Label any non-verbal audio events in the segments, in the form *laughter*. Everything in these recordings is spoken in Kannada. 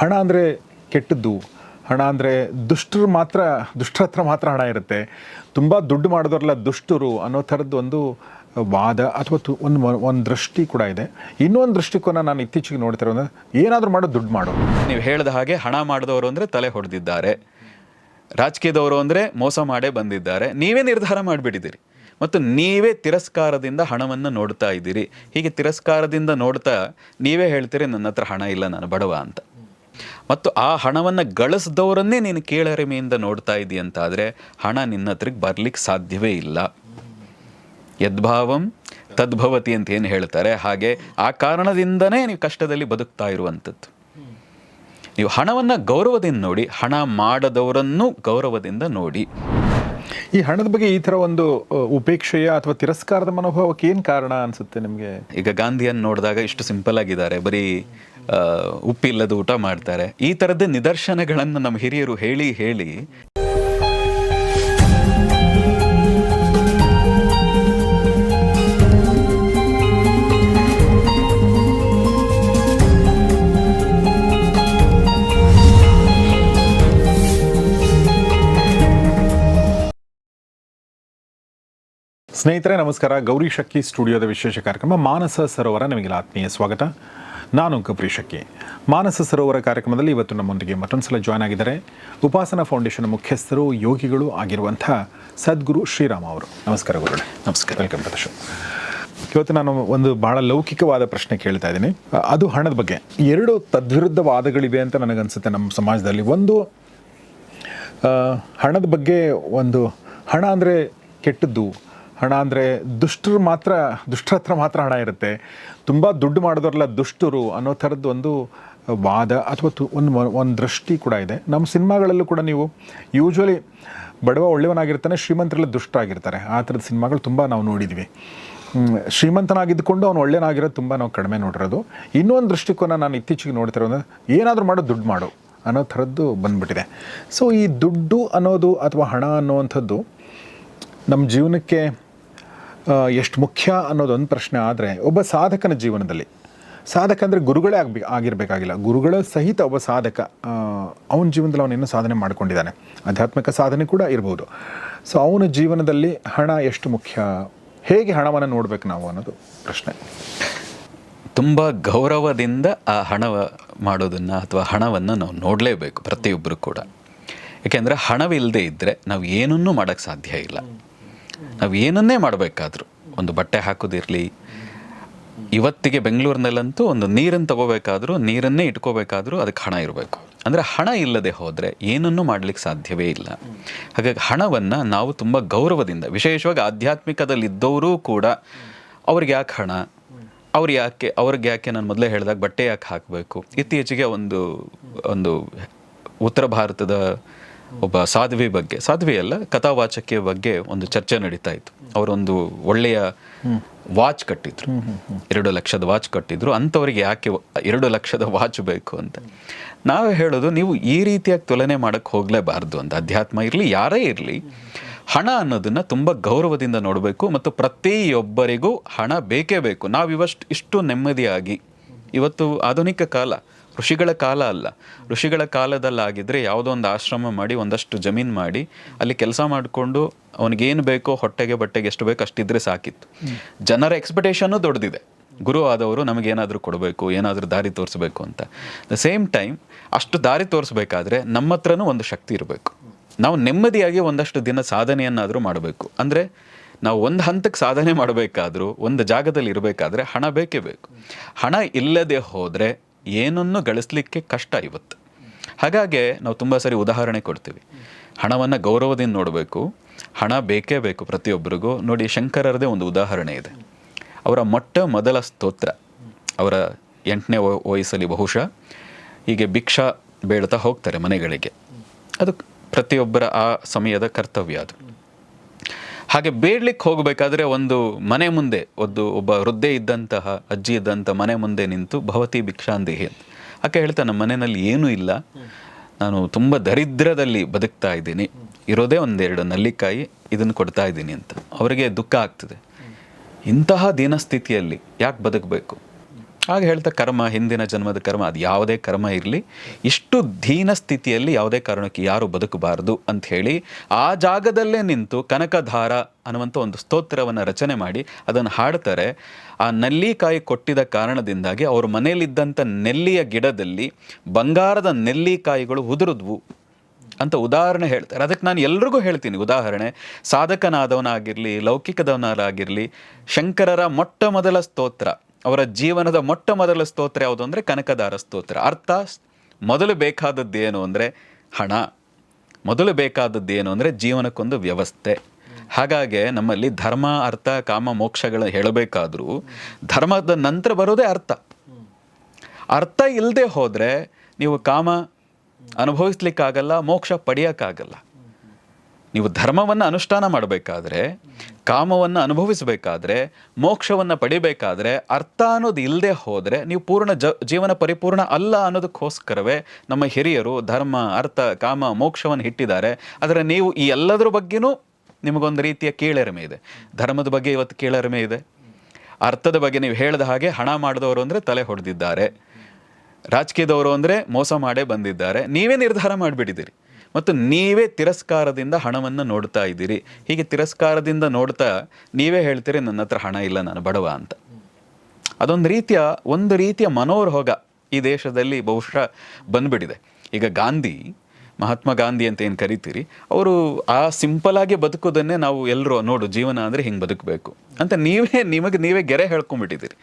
ಹಣ ಅಂದರೆ ಕೆಟ್ಟದ್ದು, ಹಣ ಅಂದರೆ ದುಷ್ಟರು ಮಾತ್ರ, ದುಷ್ಟರ ಹತ್ರ ಮಾತ್ರ ಹಣ ಇರುತ್ತೆ. ತುಂಬ ದುಡ್ಡು ಮಾಡಿದವ್ರಲ್ಲ ದುಷ್ಟರು ಅನ್ನೋ ಥರದ್ದು ಒಂದು ವಾದ ಅಥವಾ ತು ಒಂದು ಒಂದು ದೃಷ್ಟಿ ಕೂಡ ಇದೆ. ಇನ್ನೊಂದು ದೃಷ್ಟಿಕೋನ ನಾನು ಇತ್ತೀಚೆಗೆ ನೋಡ್ತಿರೋ ಏನಾದರೂ ಮಾಡೋ ದುಡ್ಡು ಮಾಡೋ. ನೀವು ಹೇಳಿದ ಹಾಗೆ ಹಣ ಮಾಡಿದವರು ಅಂದರೆ ತಲೆ ಹೊಡೆದಿದ್ದಾರೆ. ರಾಜಕೀಯದವರು ಅಂದರೆ ಮೋಸ ಮಾಡೇ ಬಂದಿದ್ದಾರೆ. ನೀವೇ ನಿರ್ಧಾರ ಮಾಡಿಬಿಟ್ಟಿದ್ದೀರಿ. ಮತ್ತು ನೀವೇ ತಿರಸ್ಕಾರದಿಂದ ಹಣವನ್ನು ನೋಡ್ತಾ ಇದ್ದೀರಿ. ಹೀಗೆ ತಿರಸ್ಕಾರದಿಂದ ನೋಡ್ತಾ ನೀವೇ ಹೇಳ್ತೀರಿ, ನನ್ನ ಹತ್ರ ಹಣ ಇಲ್ಲ, ನಾನು ಬಡವ ಅಂತ. ಮತ್ತು ಆ ಹಣವನ್ನು ಗಳಿಸಿದವರನ್ನೇ ನೀನು ಕೇಳರಿಮೆಯಿಂದ ನೋಡ್ತಾ ಇದ್ದೀಯ ಅಂತಾದರೆ ಹಣ ನಿನ್ನ ಹತ್ರಕ್ಕೆ ಬರ್ಲಿಕ್ಕೆ ಸಾಧ್ಯವೇ ಇಲ್ಲ. ಯದ್ಭಾವಂ ತದ್ಭವತಿ ಅಂತ ಏನು ಹೇಳ್ತಾರೆ? ಹಾಗೆ ಆ ಕಾರಣದಿಂದನೇ ನೀವು ಕಷ್ಟದಲ್ಲಿ ಬದುಕ್ತಾ ಇರುವಂಥದ್ದು. ನೀವು ಹಣವನ್ನು ಗೌರವದಿಂದ ನೋಡಿ ಹಣ ಮಾಡದವರನ್ನು ಗೌರವದಿಂದ ನೋಡಿ. ಈ ಹಣದ ಬಗ್ಗೆ ಈ ಥರ ಒಂದು ಉಪೇಕ್ಷೆಯ ಅಥವಾ ತಿರಸ್ಕಾರದ ಮನೋಭಾವಕ್ಕೆ ಏನು ಕಾರಣ ಅನಿಸುತ್ತೆ ನಿಮಗೆ? ಈಗ ಗಾಂಧಿಯನ್ನು ನೋಡಿದಾಗ ಇಷ್ಟು ಸಿಂಪಲ್ ಆಗಿದ್ದಾರೆ. ಬರೀ ಉಪ್ಪಿಲ್ಲದ ಊಟ ಮಾಡ್ತಾರೆ. ಈ ತರದ ನಿದರ್ಶನಗಳನ್ನು ನಮ್ಮ ಹಿರಿಯರು ಹೇಳಿ ಹೇಳಿ. ಸ್ನೇಹಿತರೆ, ನಮಸ್ಕಾರ. ಗೌರಿ ಶಕ್ಕಿ ಸ್ಟುಡಿಯೋದ ವಿಶೇಷ ಕಾರ್ಯಕ್ರಮ ಮಾನಸ ಸರೋವರ. ನಿಮಗೆ ಆತ್ಮೀಯ ಸ್ವಾಗತ. ನಾನು ಕಪ್ರಿ ಮಾನಸ ಸರೋವರ ಕಾರ್ಯಕ್ರಮದಲ್ಲಿ ಇವತ್ತು ನಮ್ಮೊಂದಿಗೆ ಮತ್ತೊಂದು ಸಲ ಜಾಯ್ನ್ ಆಗಿದ್ದಾರೆ. ಉಪಾಸನಾ ಫೌಂಡೇಶನ್ ಮುಖ್ಯಸ್ಥರು ಯೋಗಿಗಳು ಆಗಿರುವಂಥ ಸದ್ಗುರು ಶ್ರೀರಾಮ ಅವರು. ನಮಸ್ಕಾರ ಗುರುಗಳೇ. ನಮಸ್ಕಾರ. ವೆಲ್ಕಮ್ ಟು ದ ಶೋ ಇವತ್ತು ನಾನು ಒಂದು ಬಹಳ ಲೌಕಿಕವಾದ ಪ್ರಶ್ನೆ ಕೇಳ್ತಾ ಇದ್ದೀನಿ. ಅದು ಹಣದ ಬಗ್ಗೆ. ಎರಡು ತದ್ವಿರುದ್ಧ ವಾದಗಳಿವೆ ಅಂತ ನನಗನ್ಸುತ್ತೆ ನಮ್ಮ ಸಮಾಜದಲ್ಲಿ. ಒಂದು ಹಣದ ಬಗ್ಗೆ ಒಂದು ಹಣ ಅಂದರೆ ಕೆಟ್ಟದ್ದು. ಹಣ ಅಂದರೆ ದುಷ್ಟರು ಮಾತ್ರ, ದುಷ್ಟರ ಹತ್ರ ಮಾತ್ರ ಹಣ ಇರುತ್ತೆ. ತುಂಬ ದುಡ್ಡು ಮಾಡಿದವರೆಲ್ಲ ದುಷ್ಟರು ಅನ್ನೋ ಥರದ್ದು ಒಂದು ವಾದ ಅಥವಾ ತು, ಒಂದು ಒಂದು ದೃಷ್ಟಿ ಕೂಡ ಇದೆ. ನಮ್ಮ ಸಿನಿಮಾಗಳಲ್ಲೂ ಕೂಡ ನೀವು ಯೂಶ್ವಲಿ ಬಡವ ಒಳ್ಳೆಯವನಾಗಿರ್ತಾನೆ, ಶ್ರೀಮಂತರೆಲ್ಲ ದುಷ್ಟರಾಗಿರ್ತಾರೆ. ಆ ಥರದ ಸಿನಿಮಾಗಳು ತುಂಬ ನಾವು ನೋಡಿದ್ವಿ. ಶ್ರೀಮಂತನಾಗಿದ್ದುಕೊಂಡು ಅವ್ನು ಒಳ್ಳೆಯನಾಗಿರೋದು ತುಂಬ ನಾವು ಕಡಿಮೆ ನೋಡಿರೋದು. ಇನ್ನೊಂದು ದೃಷ್ಟಿಕೋನ ನಾನು ಇತ್ತೀಚೆಗೆ ನೋಡ್ತಿರೋದು ಏನಾದರೂ ಮಾಡೋ, ದುಡ್ಡು ಮಾಡು ಅನ್ನೋ ಥರದ್ದು ಬಂದ್ಬಿಟ್ಟಿದೆ. ಸೊ ಈ ದುಡ್ಡು ಅನ್ನೋದು ಅಥವಾ ಹಣ ಅನ್ನುವಂಥದ್ದು ನಮ್ಮ ಜೀವನಕ್ಕೆ ಎಷ್ಟು ಮುಖ್ಯ ಅನ್ನೋದೊಂದು ಪ್ರಶ್ನೆ ಆದರೆ ಒಬ್ಬ ಸಾಧಕನ ಜೀವನದಲ್ಲಿ. ಸಾಧಕ ಅಂದರೆ ಗುರುಗಳೇ ಆಗಬೇಕು ಆಗಿರಬೇಕಾಗಿಲ್ಲ. ಗುರುಗಳ ಸಹಿತ ಒಬ್ಬ ಸಾಧಕ ಅವನ ಜೀವನದಲ್ಲಿ ಅವನು ಇನ್ನೂ ಸಾಧನೆ ಮಾಡ್ಕೊಂಡಿದ್ದಾನೆ. ಆಧ್ಯಾತ್ಮಿಕ ಸಾಧನೆ ಕೂಡ ಇರ್ಬೋದು. ಸೊ ಅವನ ಜೀವನದಲ್ಲಿ ಹಣ ಎಷ್ಟು ಮುಖ್ಯ? ಹೇಗೆ ಹಣವನ್ನು ನೋಡಬೇಕು ನಾವು ಅನ್ನೋದು ಪ್ರಶ್ನೆ. ತುಂಬ ಗೌರವದಿಂದ ಆ ಹಣ ಮಾಡೋದನ್ನು ಅಥವಾ ಹಣವನ್ನು ನಾವು ನೋಡಲೇಬೇಕು ಪ್ರತಿಯೊಬ್ಬರು ಕೂಡ. ಯಾಕೆಂದರೆ ಹಣವಿಲ್ಲದೆ ಇದ್ದರೆ ನಾವು ಏನನ್ನೂ ಮಾಡೋಕ್ಕೆ ಸಾಧ್ಯ ಇಲ್ಲ. ನಾವು ಏನನ್ನೇ ಮಾಡಬೇಕಾದ್ರೂ, ಒಂದು ಬಟ್ಟೆ ಹಾಕೋದಿರಲಿ, ಇವತ್ತಿಗೆ ಬೆಂಗಳೂರಿನಲ್ಲಂತೂ ಒಂದು ನೀರನ್ನು ತಗೋಬೇಕಾದ್ರೂ, ನೀರನ್ನೇ ಇಟ್ಕೋಬೇಕಾದ್ರೂ ಅದಕ್ಕೆ ಹಣ ಇರಬೇಕು. ಅಂದರೆ ಹಣ ಇಲ್ಲದೆ ಹೋದರೆ ಏನನ್ನೂ ಮಾಡಲಿಕ್ಕೆ ಸಾಧ್ಯವೇ ಇಲ್ಲ. ಹಾಗಾಗಿ ಹಣವನ್ನು ನಾವು ತುಂಬ ಗೌರವದಿಂದ, ವಿಶೇಷವಾಗಿ ಆಧ್ಯಾತ್ಮಿಕದಲ್ಲಿದ್ದವರೂ ಕೂಡ ಅವ್ರಿಗೆ ಯಾಕೆ ಹಣ? ಅವ್ರು ಯಾಕೆ, ಅವ್ರಿಗೆ ಯಾಕೆ ನಾನು ಮೊದಲೇ ಹೇಳಿದಾಗ ಬಟ್ಟೆ ಯಾಕೆ ಹಾಕಬೇಕು? ಇತ್ತೀಚೆಗೆ ಒಂದು ಒಂದು ಉತ್ತರ ಭಾರತದ ಒಬ್ಬ ಸಾಧ್ವಿ ಬಗ್ಗೆ, ಸಾಧ್ವಿ ಅಲ್ಲ ಕಥಾವಾಚಕಿಯ ಬಗ್ಗೆ ಒಂದು ಚರ್ಚೆ ನಡೀತಾ ಇತ್ತು. ಅವರೊಂದು ಒಳ್ಳೆಯ ವಾಚ್ ಕಟ್ಟಿದ್ರು. ಎರಡು ಲಕ್ಷದ ವಾಚ್ ಕಟ್ಟಿದ್ರು. ಅಂಥವ್ರಿಗೆ ಯಾಕೆ ಎರಡು ಲಕ್ಷದ ವಾಚ್ ಬೇಕು ಅಂತ. ನಾವು ಹೇಳೋದು, ನೀವು ಈ ರೀತಿಯಾಗಿ ತುಲನೆ ಮಾಡಕ್ಕೆ ಹೋಗಲೇಬಾರ್ದು ಅಂತ. ಅಧ್ಯಾತ್ಮ ಇರಲಿ, ಯಾರೇ ಇರಲಿ, ಹಣ ಅನ್ನೋದನ್ನ ತುಂಬ ಗೌರವದಿಂದ ನೋಡಬೇಕು ಮತ್ತು ಪ್ರತಿಯೊಬ್ಬರಿಗೂ ಹಣ ಬೇಕೇ ಬೇಕು. ನಾವು ಇವಷ್ಟು ಇಷ್ಟು ನೆಮ್ಮದಿಯಾಗಿ, ಇವತ್ತು ಆಧುನಿಕ ಕಾಲ ಋಷಿಗಳ ಕಾಲ ಅಲ್ಲ. ಋಷಿಗಳ ಕಾಲದಲ್ಲಾಗಿದ್ದರೆ ಯಾವುದೋ ಒಂದು ಆಶ್ರಮ ಮಾಡಿ, ಒಂದಷ್ಟು ಜಮೀನು ಮಾಡಿ, ಅಲ್ಲಿ ಕೆಲಸ ಮಾಡಿಕೊಂಡು ಅವನಿಗೇನು ಬೇಕೋ ಹೊಟ್ಟೆಗೆ, ಬಟ್ಟೆಗೆ ಎಷ್ಟು ಬೇಕು ಅಷ್ಟಿದ್ರೆ ಸಾಕಿತ್ತು. ಜನರ ಎಕ್ಸ್ಪೆಕ್ಟೇಷನ್ನು ದೊಡ್ಡದಿದೆ ಗುರು ಆದವರು ನಮಗೇನಾದರೂ ಕೊಡಬೇಕು, ಏನಾದರೂ ದಾರಿ ತೋರಿಸ್ಬೇಕು ಅಂತ. ದ ಸೇಮ್ ಟೈಮ್ ಅಷ್ಟು ದಾರಿ ತೋರಿಸ್ಬೇಕಾದ್ರೆ ನಮ್ಮ ಹತ್ರನೂ ಒಂದು ಶಕ್ತಿ ಇರಬೇಕು. ನಾವು ನೆಮ್ಮದಿಯಾಗಿ ಒಂದಷ್ಟು ದಿನ ಸಾಧನೆಯನ್ನಾದರೂ ಮಾಡಬೇಕು. ಅಂದರೆ ನಾವು ಒಂದು ಹಂತಕ್ಕೆ ಸಾಧನೆ ಮಾಡಬೇಕಾದ್ರೂ, ಒಂದು ಜಾಗದಲ್ಲಿ ಇರಬೇಕಾದ್ರೆ ಹಣ ಬೇಕೇ ಬೇಕು. ಹಣ ಇಲ್ಲದೆ ಹೋದರೆ ಏನನ್ನು ಗಳಿಸ್ಲಿಕ್ಕೆ ಕಷ್ಟ ಇವತ್ತು. ಹಾಗಾಗಿ ನಾವು ತುಂಬ ಸರಿ ಉದಾಹರಣೆ ಕೊಡ್ತೀವಿ. ಹಣವನ್ನು ಗೌರವದಿಂದ ನೋಡಬೇಕು, ಹಣ ಬೇಕೇ ಬೇಕು ಪ್ರತಿಯೊಬ್ಬರಿಗೂ. ನೋಡಿ, ಶಂಕರರದೇ ಒಂದು ಉದಾಹರಣೆ ಇದೆ. ಅವರ ಮೊಟ್ಟ ಮೊದಲ ಸ್ತೋತ್ರ, ಅವರ ಎಂಟನೇ ವಯಸ್ಸಲ್ಲಿ ಬಹುಶಃ ಹೀಗೆ ಭಿಕ್ಷಾ ಬೇಡ್ತಾ ಹೋಗ್ತಾರೆ ಮನೆಗಳಿಗೆ. ಅದು ಪ್ರತಿಯೊಬ್ಬರ ಆ ಸಮಯದ ಕರ್ತವ್ಯ ಅದು. ಹಾಗೆ ಬೇಡ್ಲಿಕ್ಕೆ ಹೋಗಬೇಕಾದ್ರೆ ಒಂದು ಮನೆ ಮುಂದೆ, ಒಂದು ಒಬ್ಬ ವೃದ್ಧೆ ಇದ್ದಂತಹ, ಅಜ್ಜಿ ಇದ್ದಂಥ ಮನೆ ಮುಂದೆ ನಿಂತು ಭವತಿ ಭಿಕ್ಷಾಂದೇಹಿ ಅಂತ. ಆಕೆ ಹೇಳ್ತಾ, ನಮ್ಮ ಮನೆಯಲ್ಲಿ ಏನೂ ಇಲ್ಲ. ನಾನು ತುಂಬ ದರಿದ್ರದಲ್ಲಿ ಬದುಕ್ತಾ ಇದ್ದೀನಿ. ಇರೋದೇ ಒಂದೆರಡು ನಲ್ಲಿಕಾಯಿ, ಇದನ್ನು ಕೊಡ್ತಾ ಇದ್ದೀನಿ ಅಂತ. ಅವರಿಗೆ ದುಃಖ ಆಗ್ತದೆ. ಇಂತಹ ದೀನಸ್ಥಿತಿಯಲ್ಲಿ ಯಾಕೆ ಬದುಕಬೇಕು? ಆಗ ಹೇಳ್ತಾ ಕರ್ಮ, ಹಿಂದಿನ ಜನ್ಮದ ಕರ್ಮ, ಅದು ಯಾವುದೇ ಕರ್ಮ ಇರಲಿ, ಇಷ್ಟು ದೀನ ಸ್ಥಿತಿಯಲ್ಲಿ ಯಾವುದೇ ಕಾರಣಕ್ಕೆ ಯಾರು ಬದುಕಬಾರದು ಅಂತ ಹೇಳಿ, ಆ ಜಾಗದಲ್ಲೇ ನಿಂತು ಕನಕಧಾರ ಅನ್ನುವಂಥ ಒಂದು ಸ್ತೋತ್ರವನ್ನು ರಚನೆ ಮಾಡಿ ಅದನ್ನು ಹಾಡ್ತಾರೆ. ಆ ನೆಲ್ಲಿಕಾಯಿ ಕೊಟ್ಟಿದ ಕಾರಣದಿಂದಾಗಿ ಅವ್ರ ಮನೆಯಲ್ಲಿದ್ದಂಥ ನೆಲ್ಲಿಯ ಗಿಡದಲ್ಲಿ ಬಂಗಾರದ ನೆಲ್ಲಿಕಾಯಿಗಳು ಉದುರಿದ್ವು ಅಂತ ಉದಾಹರಣೆ ಹೇಳ್ತಾರೆ. ಅದಕ್ಕೆ ನಾನು ಎಲ್ರಿಗೂ ಹೇಳ್ತೀನಿ, ಉದಾಹರಣೆ, ಸಾಧಕನಾದವನಾಗಿರಲಿ ಲೌಕಿಕದವನಾಗಿರಲಿ ಶಂಕರರ ಮೊಟ್ಟ ಮೊದಲ ಸ್ತೋತ್ರ. ಅವರ ಜೀವನದ ಮೊಟ್ಟ ಮೊದಲ ಸ್ತೋತ್ರ ಯಾವುದು ಅಂದರೆ ಕನಕದಾರ ಸ್ತೋತ್ರ. ಅರ್ಥ, ಮೊದಲು ಬೇಕಾದದ್ದು ಏನು ಅಂದರೆ ಹಣ. ಮೊದಲು ಬೇಕಾದದ್ದು ಏನು ಅಂದರೆ ಜೀವನಕ್ಕೊಂದು ವ್ಯವಸ್ಥೆ. ಹಾಗಾಗಿ ನಮ್ಮಲ್ಲಿ ಧರ್ಮ, ಅರ್ಥ, ಕಾಮ ಮೋಕ್ಷಗಳು ಹೇಳಬೇಕಾದ್ರೂ ಧರ್ಮದ ನಂತರ ಬರೋದೇ ಅರ್ಥ. ಅರ್ಥ ಇಲ್ಲದೆ ಹೋದರೆ ನೀವು ಕಾಮ ಅನುಭವಿಸ್ಲಿಕ್ಕಾಗಲ್ಲ, ಮೋಕ್ಷ ಪಡೆಯೋಕ್ಕಾಗಲ್ಲ. ನೀವು ಧರ್ಮವನ್ನು ಅನುಷ್ಠಾನ ಮಾಡಬೇಕಾದ್ರೆ, ಕಾಮವನ್ನು ಅನುಭವಿಸಬೇಕಾದ್ರೆ, ಮೋಕ್ಷವನ್ನು ಪಡಿಬೇಕಾದ್ರೆ ಅರ್ಥ ಅನ್ನೋದು ಇಲ್ಲದೆ ಹೋದರೆ ನೀವು ಪೂರ್ಣ ಜ, ಜೀವನ ಪರಿಪೂರ್ಣ ಅಲ್ಲ ಅನ್ನೋದಕ್ಕೋಸ್ಕರವೇ ನಮ್ಮ ಹಿರಿಯರು ಧರ್ಮ, ಅರ್ಥ, ಕಾಮ, ಮೋಕ್ಷವನ್ನು ಇಟ್ಟಿದ್ದಾರೆ ಆದರೆ ನೀವು ಈ ಎಲ್ಲದರ ಬಗ್ಗೆನೂ ನಿಮಗೊಂದು ರೀತಿಯ ಕೀಳರಿಮೆ ಇದೆ. ಧರ್ಮದ ಬಗ್ಗೆ ಇವತ್ತು ಕೀಳರಿಮೆ ಇದೆ. ಅರ್ಥದ ಬಗ್ಗೆ ನೀವು ಹೇಳಿದ ಹಾಗೆ ಹಣ ಮಾಡಿದವರು ಅಂದರೆ ತಲೆ ಹೊಡೆದಿದ್ದಾರೆ. ರಾಜಕೀಯದವರು ಅಂದರೆ ಮೋಸ ಮಾಡೇ ಬಂದಿದ್ದಾರೆ. ನೀವೇ ನಿರ್ಧಾರ ಮಾಡಿಬಿಟ್ಟಿದ್ದೀರಿ. ಮತ್ತು ನೀವೇ ತಿರಸ್ಕಾರದಿಂದ ಹಣವನ್ನು ನೋಡ್ತಾ ಇದ್ದೀರಿ. ಹೀಗೆ ತಿರಸ್ಕಾರದಿಂದ ನೋಡ್ತಾ ನೀವೇ ಹೇಳ್ತೀರಿ, ನನ್ನ ಹತ್ರ ಹಣ ಇಲ್ಲ, ನಾನು ಬಡವ ಅಂತ. ಅದೊಂದು ರೀತಿಯ, ಒಂದು ರೀತಿಯ ಮನೋರೋಗ ಈ ದೇಶದಲ್ಲಿ ಬಹುಶಃ ಬಂದ್ಬಿಟ್ಟಿದೆ. ಈಗ ಗಾಂಧಿ, ಮಹಾತ್ಮ ಗಾಂಧಿ ಅಂತ ಏನು ಕರಿತೀರಿ? ಅವರು ಆ ಸಿಂಪಲಾಗಿ ಬದುಕೋದನ್ನೇ ನಾವು ಎಲ್ಲರೂ ನೋಡು, ಜೀವನ ಅಂದರೆ ಹಿಂಗೆ ಬದುಕಬೇಕು. ಅಂತ ನೀವೇ, ನಿಮಗೆ ನೀವೇ ಗೆರೆ ಹೇಳ್ಕೊಂಡ್ಬಿಟ್ಟಿದ್ದೀರಿ.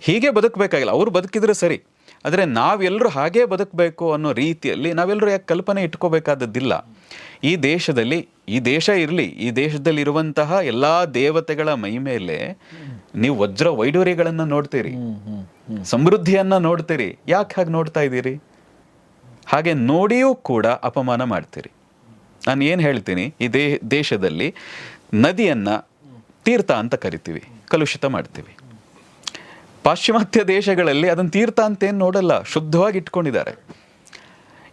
ಹೀಗೆ ಬದುಕಬೇಕಾಗಿಲ್ಲ. ಅವರು ಬದುಕಿದ್ರೆ ಸರಿ. ಆದರೆ ನಾವೆಲ್ಲರೂ ಹಾಗೇ ಬದುಕಬೇಕು ಅನ್ನೋ ರೀತಿಯಲ್ಲಿ ನಾವೆಲ್ಲರೂ ಯಾಕೆ ಕಲ್ಪನೆ ಇಟ್ಕೋಬೇಕಾದದ್ದಿಲ್ಲ. ಈ ದೇಶದಲ್ಲಿ ಈ ದೇಶ ಇರಲಿ ಈ ದೇಶದಲ್ಲಿ ಇರುವಂತಹ ಎಲ್ಲ ದೇವತೆಗಳ ಮೈ ಮೇಲೆ ನೀವು ವಜ್ರ ವೈಡೂರ್ಯಗಳನ್ನು ನೋಡ್ತೀರಿ. ಸಮೃದ್ಧಿಯನ್ನು ನೋಡ್ತೀರಿ. ಯಾಕೆ ಹಾಗೆ ನೋಡ್ತಾ ಇದ್ದೀರಿ? ಹಾಗೆ ನೋಡಿಯೂ ಕೂಡ ಅಪಮಾನ ಮಾಡ್ತೀರಿ. ನಾನು ಏನು ಹೇಳ್ತೀನಿ? ಈ ದೇ ದೇಶದಲ್ಲಿ ನದಿಯನ್ನು ತೀರ್ಥ ಅಂತ ಕರಿತೀವಿ ಕಲುಷಿತ ಮಾಡ್ತೀವಿ. ಪಾಶ್ಚಿಮಾತ್ಯ ದೇಶಗಳಲ್ಲಿ ಅದನ್ನು ತೀರ್ಥ ಅಂತೇನು ನೋಡಲ್ಲ, ಶುದ್ಧವಾಗಿ ಇಟ್ಕೊಂಡಿದ್ದಾರೆ.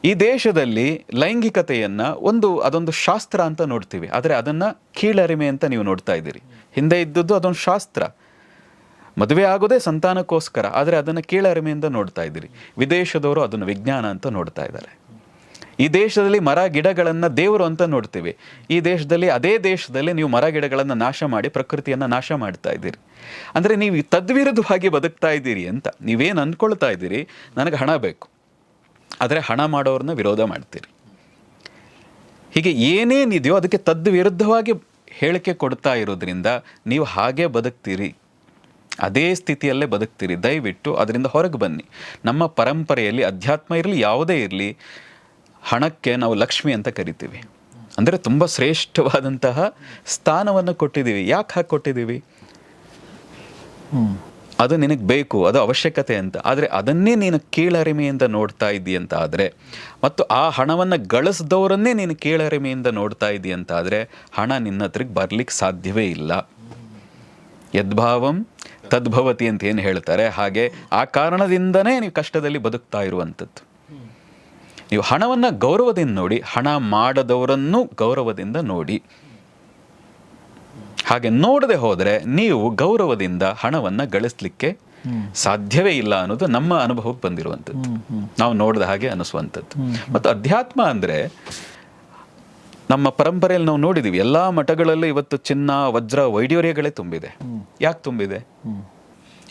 ಈ ದೇಶದಲ್ಲಿ ಲೈಂಗಿಕತೆಯನ್ನು ಒಂದು, ಅದೊಂದು ಶಾಸ್ತ್ರ ಅಂತ ನೋಡ್ತೀವಿ. ಆದರೆ ಅದನ್ನು ಕೀಳರಿಮೆ ಅಂತ ನೀವು ನೋಡ್ತಾ ಇದ್ದೀರಿ. ಹಿಂದೆ ಇದ್ದದ್ದು ಅದೊಂದು ಶಾಸ್ತ್ರ. ಮದುವೆ ಆಗೋದೇ ಸಂತಾನಕ್ಕೋಸ್ಕರ, ಆದರೆ ಅದನ್ನು ಕೀಳರಿಮೆಯಿಂದ ನೋಡ್ತಾ ಇದ್ದೀರಿ. ವಿದೇಶದವರು ಅದನ್ನು ವಿಜ್ಞಾನ ಅಂತ ನೋಡ್ತಾ ಇದ್ದಾರೆ. ಈ ದೇಶದಲ್ಲಿ ಮರ ಗಿಡಗಳನ್ನು ದೇವರು ಅಂತ ನೋಡ್ತೀವಿ. ಈ ದೇಶದಲ್ಲಿ, ಅದೇ ದೇಶದಲ್ಲಿ ನೀವು ಮರ ಗಿಡಗಳನ್ನು ನಾಶ ಮಾಡಿ, ಪ್ರಕೃತಿಯನ್ನು ನಾಶ ಮಾಡ್ತಾ ಇದ್ದೀರಿ. ಅಂದರೆ ನೀವು ತದ್ವಿರುದ್ಧವಾಗಿ ಬದುಕ್ತಾ ಇದ್ದೀರಿ ಅಂತ. ನೀವೇನು ಅಂದ್ಕೊಳ್ತಾ ಇದ್ದೀರಿ, ನನಗೆ ಹಣ ಬೇಕು. ಆದರೆ ಹಣ ಮಾಡೋರನ್ನ ವಿರೋಧ ಮಾಡ್ತೀರಿ. ಹೀಗೆ ಏನೇನಿದೆಯೋ ಅದಕ್ಕೆ ತದ್ವಿರುದ್ಧವಾಗಿ ಹೇಳಿಕೆ ಕೊಡ್ತಾ ಇರೋದ್ರಿಂದ ನೀವು ಹಾಗೆ ಬದುಕ್ತೀರಿ. ಅದೇ ಸ್ಥಿತಿಯಲ್ಲೇ ಬದುಕ್ತೀರಿ. ದಯವಿಟ್ಟು ಅದರಿಂದ ಹೊರಗೆ ಬನ್ನಿ. ನಮ್ಮ ಪರಂಪರೆಯಲ್ಲಿ, ಅಧ್ಯಾತ್ಮ ಇರಲಿ, ಯಾವುದೇ ಇರಲಿ, ಹಣಕ್ಕೆ ನಾವು ಲಕ್ಷ್ಮಿ ಅಂತ ಕರಿತೀವಿ. ಅಂದರೆ ತುಂಬ ಶ್ರೇಷ್ಠವಾದಂತಹ ಸ್ಥಾನವನ್ನು ಕೊಟ್ಟಿದ್ದೀವಿ. ಯಾಕೆ ಹಾಕಿ ಕೊಟ್ಟಿದ್ದೀವಿ? ಅದು ನಿನಗೆ ಬೇಕು, ಅದು ಅವಶ್ಯಕತೆ ಅಂತ. ಆದರೆ ಅದನ್ನೇ ನೀನು ಕೀಳರಿಮೆಯಿಂದ ನೋಡ್ತಾ ಇದ್ದೀಯಂತ ಆದರೆ, ಮತ್ತು ಆ ಹಣವನ್ನು ಗಳಿಸಿದವರನ್ನೇ ನೀನು ಕೀಳರಿಮೆಯಿಂದ ನೋಡ್ತಾ ಇದ್ದೀಯಂತ ಆದರೆ, ಹಣ ನಿನ್ನ ಹತ್ರಕ್ಕೆ ಬರ್ಲಿಕ್ಕೆ ಸಾಧ್ಯವೇ ಇಲ್ಲ. ಯದ್ಭಾವಂ ತದ್ಭವತಿ ಅಂತ ಏನು ಹೇಳ್ತಾರೆ? ಹಾಗೆ ಆ ಕಾರಣದಿಂದನೇ ನೀವು ಕಷ್ಟದಲ್ಲಿ ಬದುಕ್ತಾ ಇರುವಂಥದ್ದು. ನೀವು ಹಣವನ್ನು ಗೌರವದಿಂದ ನೋಡಿ, ಹಣ ಮಾಡದವರನ್ನು ಗೌರವದಿಂದ ನೋಡಿ. ಹಾಗೆ ನೋಡದೆ ಹೋದರೆ ನೀವು ಗೌರವದಿಂದ ಹಣವನ್ನು ಗಳಿಸ್ಲಿಕ್ಕೆ ಸಾಧ್ಯವೇ ಇಲ್ಲ ಅನ್ನೋದು ನಮ್ಮ ಅನುಭವಕ್ಕೆ ಬಂದಿರುವಂಥದ್ದು. ನಾವು ನೋಡಿದ ಹಾಗೆ ಅನಿಸುವಂಥದ್ದು. ಮತ್ತು ಅಧ್ಯಾತ್ಮ ಅಂದರೆ ನಮ್ಮ ಪರಂಪರೆಯಲ್ಲಿ ನಾವು ನೋಡಿದ್ದೀವಿ ಎಲ್ಲ ಮಠಗಳಲ್ಲೂ ಇವತ್ತು ಚಿನ್ನ ವಜ್ರ ವೈಡ್ಯೂರ್ಯಗಳೇ ತುಂಬಿದೆ. ಯಾಕೆ ತುಂಬಿದೆ?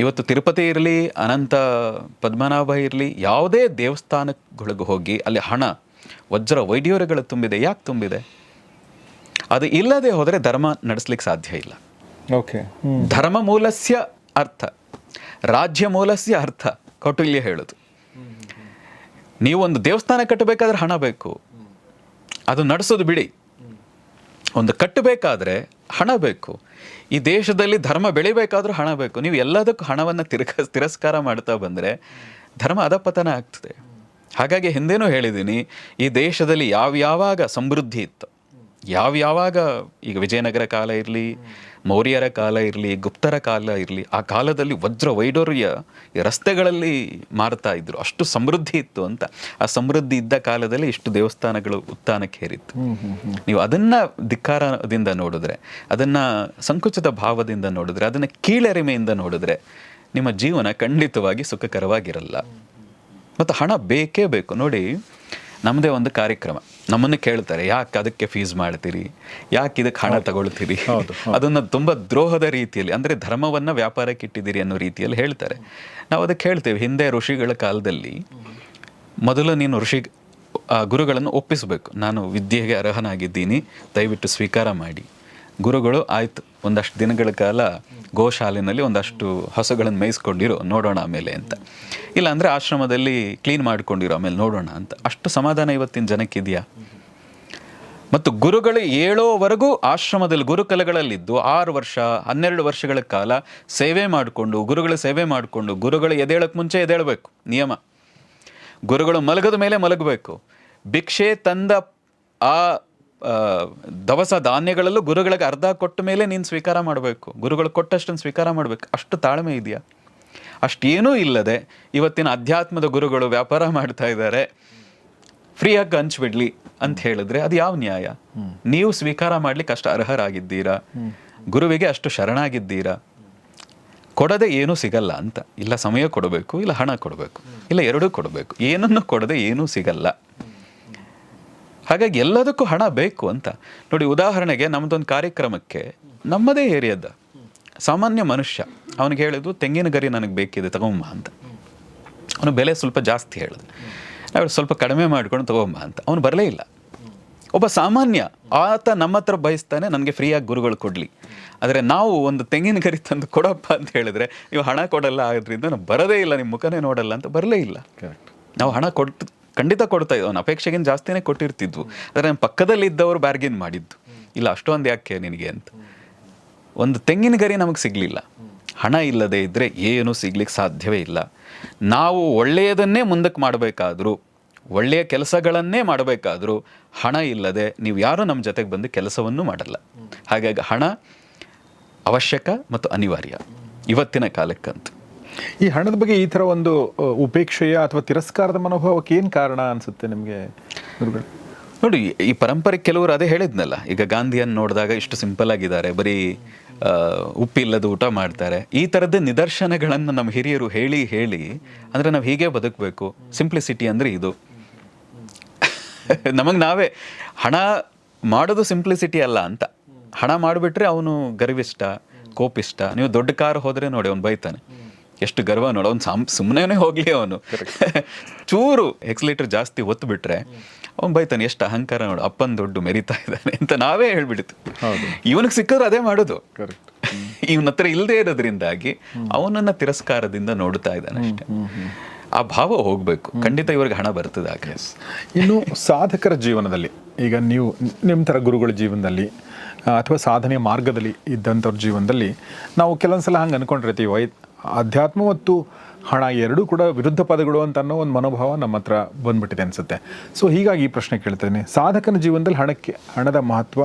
ಇವತ್ತು ತಿರುಪತಿ ಇರಲಿ ಅನಂತ ಪದ್ಮನಾಭ ಇರಲಿ ಯಾವುದೇ ದೇವಸ್ಥಾನಗಳಿಗೆ ಹೋಗಿ ಅಲ್ಲಿ ಹಣ ವಜ್ರ ವೈಡ್ಯೂರ್ಯಗಳು ತುಂಬಿದೆ ಯಾಕೆ ತುಂಬಿದೆ? ಅದು ಇಲ್ಲದೆ ಹೋದರೆ ಧರ್ಮ ನಡೆಸ್ಲಿಕ್ಕೆ ಸಾಧ್ಯ ಇಲ್ಲ. ಓಕೆ. ಧರ್ಮ ಮೂಲಸ್ಯ ಅರ್ಥ. ರಾಜ್ಯ ಮೂಲಸ್ಯ ಅರ್ಥ. ಕೌಟಿಲ್ಯ ಹೇಳೋದು. ನೀವು ಒಂದು ದೇವಸ್ಥಾನ ಕಟ್ಟಬೇಕಾದ್ರೆ ಹಣ ಬೇಕು. ಅದು ನಡೆಸೋದು ಬಿಡಿ. ಒಂದು ಕಟ್ಟಬೇಕಾದ್ರೆ ಹಣ ಬೇಕು. ಈ ದೇಶದಲ್ಲಿ ಧರ್ಮ ಬೆಳಿಬೇಕಾದ್ರೂ ಹಣ ಬೇಕು. ನೀವು ಎಲ್ಲದಕ್ಕೂ ಹಣವನ್ನು ತಿರಕ ತಿರಸ್ಕಾರ ಮಾಡ್ತಾ ಬಂದರೆ ಧರ್ಮ ಅಧಪತನ ಆಗ್ತದೆ. ಹಾಗಾಗಿ ಹಿಂದೇನೂ ಹೇಳಿದ್ದೀನಿ ಈ ದೇಶದಲ್ಲಿ ಯಾವ್ಯಾವಾಗ ಸಮೃದ್ಧಿ ಇತ್ತು ಯಾವ್ಯಾವಾಗ ಈಗ ವಿಜಯನಗರ ಕಾಲ ಇರಲಿ ಮೌರ್ಯರ ಕಾಲ ಇರಲಿ ಗುಪ್ತರ ಕಾಲ ಇರಲಿ ಆ ಕಾಲದಲ್ಲಿ ವಜ್ರ ವೈಡೂರ್ಯ ರಸ್ತೆಗಳಲ್ಲಿ ಮಾರ್ತಾ ಇದ್ರು. ಅಷ್ಟು ಸಮೃದ್ಧಿ ಇತ್ತು ಅಂತ. ಆ ಸಮೃದ್ಧಿ ಇದ್ದ ಕಾಲದಲ್ಲಿ ಇಷ್ಟು ದೇವಸ್ಥಾನಗಳು ಉತ್ಥಾನಕ್ಕೆ ಹೇರಿತ್ತು ನೀವು ಅದನ್ನ ಧಿಕ್ಕಾರದಿಂದ ನೋಡಿದ್ರೆ ಅದನ್ನ ಸಂಕುಚಿತ ಭಾವದಿಂದ ನೋಡಿದ್ರೆ ಅದನ್ನ ಕೀಳರಿಮೆಯಿಂದ ನೋಡಿದ್ರೆ ನಿಮ್ಮ ಜೀವನ ಖಂಡಿತವಾಗಿ ಸುಖಕರವಾಗಿರಲ್ಲ. ಮತ್ತು ಹಣ ಬೇಕೇ ಬೇಕು. ನೋಡಿ ನಮ್ಮದೇ ಒಂದು ಕಾರ್ಯಕ್ರಮ. ನಮ್ಮನ್ನು ಕೇಳ್ತಾರೆ ಯಾಕೆ ಅದಕ್ಕೆ ಫೀಸ್ ಮಾಡ್ತೀರಿ? ಯಾಕೆ ಇದಕ್ಕೆ ಹಣ ತಗೊಳ್ತೀರಿ? ಅದನ್ನು ತುಂಬ ದ್ರೋಹದ ರೀತಿಯಲ್ಲಿ ಅಂದರೆ ಧರ್ಮವನ್ನು ವ್ಯಾಪಾರಕ್ಕೆ ಇಟ್ಟಿದ್ದೀರಿ ಅನ್ನೋ ರೀತಿಯಲ್ಲಿ ಹೇಳ್ತಾರೆ. ನಾವು ಅದಕ್ಕೆ ಹೇಳ್ತೇವೆ ಹಿಂದೆ ಋಷಿಗಳ ಕಾಲದಲ್ಲಿ ಮೊದಲು ನೀನು ಋಷಿ ಆ ಗುರುಗಳನ್ನು ಒಪ್ಪಿಸಬೇಕು. ನಾನು ವಿದ್ಯೆಗೆ ಅರ್ಹನಾಗಿದ್ದೀನಿ ದಯವಿಟ್ಟು ಸ್ವೀಕಾರ ಮಾಡಿ. ಗುರುಗಳು ಆಯ್ತು. ಒಂದಷ್ಟು ದಿನಗಳ ಕಾಲ ಗೋಶಾಲೆನಲ್ಲಿ ಒಂದಷ್ಟು ಹಸುಗಳನ್ನು ಮೇಯಿಸ್ಕೊಂಡಿರೋ ನೋಡೋಣ ಆಮೇಲೆ ಅಂತ. ಇಲ್ಲ ಅಂದರೆ ಆಶ್ರಮದಲ್ಲಿ ಕ್ಲೀನ್ ಮಾಡ್ಕೊಂಡಿರೋ ಆಮೇಲೆ ನೋಡೋಣ ಅಂತ. ಅಷ್ಟು ಸಮಾಧಾನ ಇವತ್ತಿನ ಜನಕ್ಕಿದೆಯಾ? ಮತ್ತು ಗುರುಗಳು ಏಳೋವರೆಗೂ ಆಶ್ರಮದಲ್ಲಿ ಗುರುಕಲಗಳಲ್ಲಿದ್ದು ಆರು ವರ್ಷ ಹನ್ನೆರಡು ವರ್ಷಗಳ ಕಾಲ ಸೇವೆ ಮಾಡಿಕೊಂಡು ಗುರುಗಳ ಸೇವೆ ಮಾಡಿಕೊಂಡು ಗುರುಗಳು ಎದೇಳಕ್ಕೆ ಮುಂಚೆ ಎದೇಳಬೇಕು ನಿಯಮ. ಗುರುಗಳು ಮಲಗದ ಮೇಲೆ ಮಲಗಬೇಕು. ಭಿಕ್ಷೆ ತಂದ ಆ, ದವಸ ಧಾನ್ಯಗಳಲ್ಲೂ ಗುರುಗಳಿಗೆ ಅರ್ಧ ಕೊಟ್ಟ ಮೇಲೆ ನೀನು ಸ್ವೀಕಾರ ಮಾಡಬೇಕು. ಗುರುಗಳು ಕೊಟ್ಟಷ್ಟನ್ನು ಸ್ವೀಕಾರ ಮಾಡಬೇಕು. ಅಷ್ಟು ತಾಳ್ಮೆ ಇದೆಯಾ? ಅಷ್ಟೇನೂ ಇಲ್ಲದೆ ಇವತ್ತಿನ ಅಧ್ಯಾತ್ಮದ ಗುರುಗಳು ವ್ಯಾಪಾರ ಮಾಡ್ತಾ ಇದ್ದಾರೆ. ಫ್ರೀಯಾಗಿ ಹಂಚ್ಬಿಡ್ಲಿ ಅಂತ ಹೇಳಿದ್ರೆ ಅದು ಯಾವ ನ್ಯಾಯ? ನೀವು ಸ್ವೀಕಾರ ಮಾಡ್ಲಿಕ್ಕೆ ಅಷ್ಟು ಅರ್ಹರಾಗಿದ್ದೀರಾ? ಗುರುವಿಗೆ ಅಷ್ಟು ಶರಣಾಗಿದ್ದೀರಾ? ಕೊಡದೆ ಏನೂ ಸಿಗಲ್ಲ ಅಂತ. ಇಲ್ಲ ಸಮಯ ಕೊಡಬೇಕು, ಇಲ್ಲ ಹಣ ಕೊಡಬೇಕು, ಇಲ್ಲ ಎರಡೂ ಕೊಡಬೇಕು. ಏನನ್ನು ಕೊಡದೆ ಏನೂ ಸಿಗಲ್ಲ. ಹಾಗಾಗಿ ಎಲ್ಲದಕ್ಕೂ ಹಣ ಬೇಕು ಅಂತ. ನೋಡಿ ಉದಾಹರಣೆಗೆ ನಮ್ಮದೊಂದು ಕಾರ್ಯಕ್ರಮಕ್ಕೆ ನಮ್ಮದೇ ಏರಿಯಾದ ಸಾಮಾನ್ಯ ಮನುಷ್ಯ ಅವನಿಗೆ ಹೇಳಿದ್ದು ತೆಂಗಿನ ಗರಿ ನನಗೆ ಬೇಕಿದೆ ತಗೊಂಬ ಅಂತ. ಅವನು ಬೆಲೆ ಸ್ವಲ್ಪ ಜಾಸ್ತಿ ಹೇಳಿದ ನಾವು ಸ್ವಲ್ಪ ಕಡಿಮೆ ಮಾಡ್ಕೊಂಡು ತಗೊಂಬ ಅಂತ. ಅವನು ಬರಲೇ ಇಲ್ಲ. ಒಬ್ಬ ಸಾಮಾನ್ಯ ಆತ ನಮ್ಮ ಹತ್ರ ಬಯಸ್ತಾನೆ ನನಗೆ ಫ್ರೀಯಾಗಿ ಗುರುಗಳು ಕೊಡಲಿ. ಆದರೆ ನಾವು ಒಂದು ತೆಂಗಿನ ಗರಿ ತಂದು ಕೊಡಪ್ಪ ಅಂತ ಹೇಳಿದ್ರೆ ನೀವು ಹಣ ಕೊಡಲ್ಲ ಆದ್ರಿಂದ ನಾವು ಬರೋದೇ ಇಲ್ಲ ನಿಮ್ಮ ಮುಖನೇ ನೋಡಲ್ಲ ಅಂತ ಬರಲೇ ಇಲ್ಲ. ನಾವು ಹಣ ಕೊಟ್ಟು ಖಂಡಿತ ಕೊಡ್ತಾ ಇದ್ದವು ಅವ್ನು ಅಪೇಕ್ಷೆಗಿಂತ ಜಾಸ್ತಿನೇ ಕೊಟ್ಟಿರ್ತಿದ್ವು. ಆದರೆ ನಮ್ಮ ಪಕ್ಕದಲ್ಲಿದ್ದವರು ಬ್ಯಾರ್ಗಿನ್ ಮಾಡಿದ್ದು. ಇಲ್ಲ, ಅಷ್ಟೊಂದು ಯಾಕೆ ನಿನಗೆ ಅಂತ. ಒಂದು ತೆಂಗಿನ ಗರಿ ನಮಗೆ ಸಿಗಲಿಲ್ಲ. ಹಣ ಇಲ್ಲದೆ ಇದ್ದರೆ ಏನೂ ಸಿಗ್ಲಿಕ್ಕೆ ಸಾಧ್ಯವೇ ಇಲ್ಲ. ನಾವು ಒಳ್ಳೆಯದನ್ನೇ ಮುಂದಕ್ಕೆ ಮಾಡಬೇಕಾದ್ರೂ, ಒಳ್ಳೆಯ ಕೆಲಸಗಳನ್ನೇ ಮಾಡಬೇಕಾದ್ರೂ, ಹಣ ಇಲ್ಲದೆ ನೀವು ಯಾರೂ ನಮ್ಮ ಜೊತೆಗೆ ಬಂದು ಕೆಲಸವನ್ನು ಮಾಡಲ್ಲ. ಹಾಗಾಗಿ ಹಣ ಅವಶ್ಯಕ ಮತ್ತು ಅನಿವಾರ್ಯ. ಇವತ್ತಿನ ಕಾಲಕ್ಕಂತೂ. ಈ ಹಣದ ಬಗ್ಗೆ ಈ ಥರ ಒಂದು ಉಪೇಕ್ಷೆಯ ಅಥವಾ ತಿರಸ್ಕಾರದ ಮನೋಭಾವಕ್ಕೆ ಏನು ಕಾರಣ ಅನ್ಸುತ್ತೆ ನಿಮಗೆ ನೋಡಿ, ಈ ಪರಂಪರೆ ಕೆಲವರು ಅದೇ ಹೇಳಿದ್ನಲ್ಲ, ಈಗ ಗಾಂಧಿಯನ್ನು ನೋಡಿದಾಗ ಇಷ್ಟು ಸಿಂಪಲ್ ಆಗಿದ್ದಾರೆ, ಬರೀ ಉಪ್ಪಿಲ್ಲದ ಊಟ ಮಾಡ್ತಾರೆ. ಈ ಥರದ ನಿದರ್ಶನಗಳನ್ನು ನಮ್ಮ ಹಿರಿಯರು ಹೇಳಿ ಹೇಳಿ, ಅಂದರೆ ನಾವು ಹೀಗೆ ಬದುಕಬೇಕು, ಸಿಂಪ್ಲಿಸಿಟಿ ಅಂದರೆ ಇದು. ನಮಗೆ ನಾವೇ, ಹಣ ಮಾಡೋದು ಸಿಂಪ್ಲಿಸಿಟಿ ಅಲ್ಲ ಅಂತ. ಹಣ ಮಾಡಿಬಿಟ್ರೆ ಅವನು ಗರ್ವಿಷ್ಟ, ಕೋಪಿಷ್ಟ, ನೀವು ದೊಡ್ಡ ಕಾರ್ ಹೋದರೆ ನೋಡಿ, ಅವ್ನು ಬೈತಾನೆ. ಎಷ್ಟು ಗರ್ವ ನೋಡು ಅವ್ನು ಸಾಮ್ ಸುಮ್ಮನೆ ಹೋಗ್ಲಿ ಅವನು. *laughs* ಚೂರು ಎಕ್ಸ್ಲೇಟರ್ ಜಾಸ್ತಿ ಒತ್ತು ಬಿಟ್ರೆ ಅವ್ನು ಬೈತಾನೆ ಎಷ್ಟು ಅಹಂಕಾರ ನೋಡು ಅಪ್ಪನ ದೊಡ್ಡ ಮೆರಿತಾ ಇದ್ದಾನೆ ಅಂತ ನಾವೇ ಹೇಳ್ಬಿಡ್ತು ಇವನಿಗೆ ಸಿಕ್ಕಿದ್ರೆ ಅದೇ ಮಾಡೋದು. *laughs* ಇವನ ಹತ್ರ ಇಲ್ಲದೆ ಇರೋದ್ರಿಂದಾಗಿ ಅವನನ್ನ ತಿರಸ್ಕಾರದಿಂದ ನೋಡ್ತಾ ಇದ್ದಾನೆ ಅಷ್ಟೇ. ಆ ಭಾವ ಹೋಗ್ಬೇಕು. ಖಂಡಿತ ಇವ್ರಿಗೆ ಹಣ ಬರ್ತದೆ ಆಗ. ಇನ್ನು ಸಾಧಕರ ಜೀವನದಲ್ಲಿ ಈಗ ನೀವು ನಿಮ್ಮ ಥರ ಗುರುಗಳ ಜೀವನದಲ್ಲಿ ಅಥವಾ ಸಾಧನೆಯ ಮಾರ್ಗದಲ್ಲಿ ಇದ್ದಂಥವ್ರ ಜೀವನದಲ್ಲಿ ನಾವು ಕೆಲವೊಂದ್ಸಲ ಹಂಗೆ ಅನ್ಕೊಂಡಿರ್ತೀವಿ ವೈ ಅಧ್ಯಾತ್ಮ ಮತ್ತು ಹಣ ಎರಡೂ ಕೂಡ ವಿರುದ್ಧ ಪದಗಳು ಅಂತ ಅನ್ನೋ ಒಂದು ಮನೋಭಾವ ನಮ್ಮ ಹತ್ರ ಬಂದ್ಬಿಟ್ಟಿದೆ ಅನಿಸುತ್ತೆ. ಸೊ ಹೀಗಾಗಿ ಈ ಪ್ರಶ್ನೆ ಕೇಳ್ತೇನೆ. ಸಾಧಕನ ಜೀವನದಲ್ಲಿ ಹಣಕ್ಕೆ, ಹಣದ ಮಹತ್ವ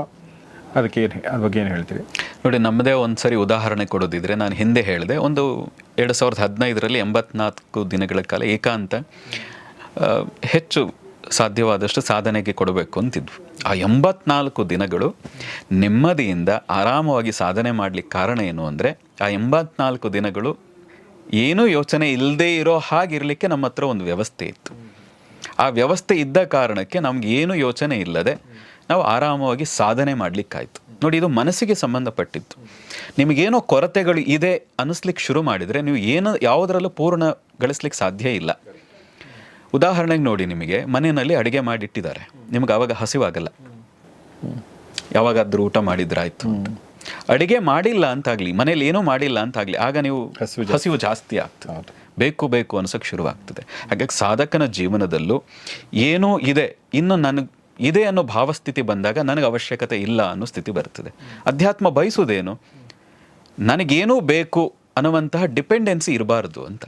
ಅದಕ್ಕೆ ಏನು ಅದ್ರ ಬಗ್ಗೆ ಏನು ಹೇಳ್ತೀರಿ? ನೋಡಿ, ನಮ್ಮದೇ ಒಂದು ಸರಿ ಉದಾಹರಣೆ ಕೊಡೋದಿದ್ರೆ ನಾನು ಹಿಂದೆ ಹೇಳಿದೆ, ಒಂದು ಎರಡು ಸಾವಿರದ ಹದಿನೈದರಲ್ಲಿ ಎಂಬತ್ನಾಲ್ಕು ದಿನಗಳ ಕಾಲ ಏಕಾಂತ ಹೆಚ್ಚು ಸಾಧ್ಯವಾದಷ್ಟು ಸಾಧನೆಗೆ ಕೊಡಬೇಕು ಅಂತಿದ್ವು. ಆ ಎಂಬತ್ನಾಲ್ಕು ದಿನಗಳು ನೆಮ್ಮದಿಯಿಂದ ಆರಾಮವಾಗಿ ಸಾಧನೆ ಮಾಡಲಿಕ್ಕೆ ಕಾರಣ ಏನು ಅಂದರೆ, ಆ ಎಂಬತ್ನಾಲ್ಕು ದಿನಗಳು ಏನೂ ಯೋಚನೆ ಇಲ್ಲದೇ ಇರೋ ಹಾಗಿರಲಿಕ್ಕೆ ನಮ್ಮ ಹತ್ರ ಒಂದು ವ್ಯವಸ್ಥೆ ಇತ್ತು. ಆ ವ್ಯವಸ್ಥೆ ಇದ್ದ ಕಾರಣಕ್ಕೆ ನಮ್ಗೆ ಏನು ಯೋಚನೆ ಇಲ್ಲದೆ ನಾವು ಆರಾಮವಾಗಿ ಸಾಧನೆ ಮಾಡಲಿಕ್ಕಾಯ್ತು. ನೋಡಿ, ಇದು ಮನಸ್ಸಿಗೆ ಸಂಬಂಧಪಟ್ಟಿತ್ತು. ನಿಮಗೇನೋ ಕೊರತೆಗಳು ಇದೆ ಅನ್ನಿಸ್ಲಿಕ್ಕೆ ಶುರು ಮಾಡಿದರೆ ನೀವು ಏನು ಯಾವುದರಲ್ಲೂ ಪೂರ್ಣ ಗಳಿಸ್ಲಿಕ್ಕೆ ಸಾಧ್ಯ ಇಲ್ಲ. ಉದಾಹರಣೆಗೆ ನೋಡಿ ನಿಮಗೆ, ಮನೆಯಲ್ಲಿ ಅಡುಗೆ ಮಾಡಿಟ್ಟಿದ್ದಾರೆ. ನಿಮ್ಗೆ ಆವಾಗ ಹಸಿವಾಗಲ್ಲ. ಯಾವಾಗಾದರೂ ಊಟ ಮಾಡಿದ್ರಾಯ್ತು ಅಡಿಗೆ ಮಾಡಿಲ್ಲ ಅಂತಾಗ್ಲಿ ಮನೇಲಿ ಏನೂ ಮಾಡಿಲ್ಲ ಅಂತಾಗ್ಲಿ ಆಗ ನೀವು ಹಸಿವು ಜಾಸ್ತಿ. ಆಗ್ತದೆ. ಬೇಕು ಬೇಕು ಅನ್ಸೋಕೆ ಶುರುವಾಗ್ತದೆ. ಹಾಗಾಗಿ ಸಾಧಕನ ಜೀವನದಲ್ಲೂ ಏನೋ ಇದೆ ಇನ್ನು ನನಗೆ ಇದೆ ಅನ್ನೋ ಭಾವಸ್ಥಿತಿ ಬಂದಾಗ ನನಗೆ ಅವಶ್ಯಕತೆ ಇಲ್ಲ ಅನ್ನೋ ಸ್ಥಿತಿ ಬರ್ತದೆ. ಅಧ್ಯಾತ್ಮ ಬಯಸುವುದೇನು ನನಗೇನೂ ಬೇಕು ಅನ್ನುವಂತಹ ಡಿಪೆಂಡೆನ್ಸಿ ಇರಬಾರ್ದು ಅಂತ.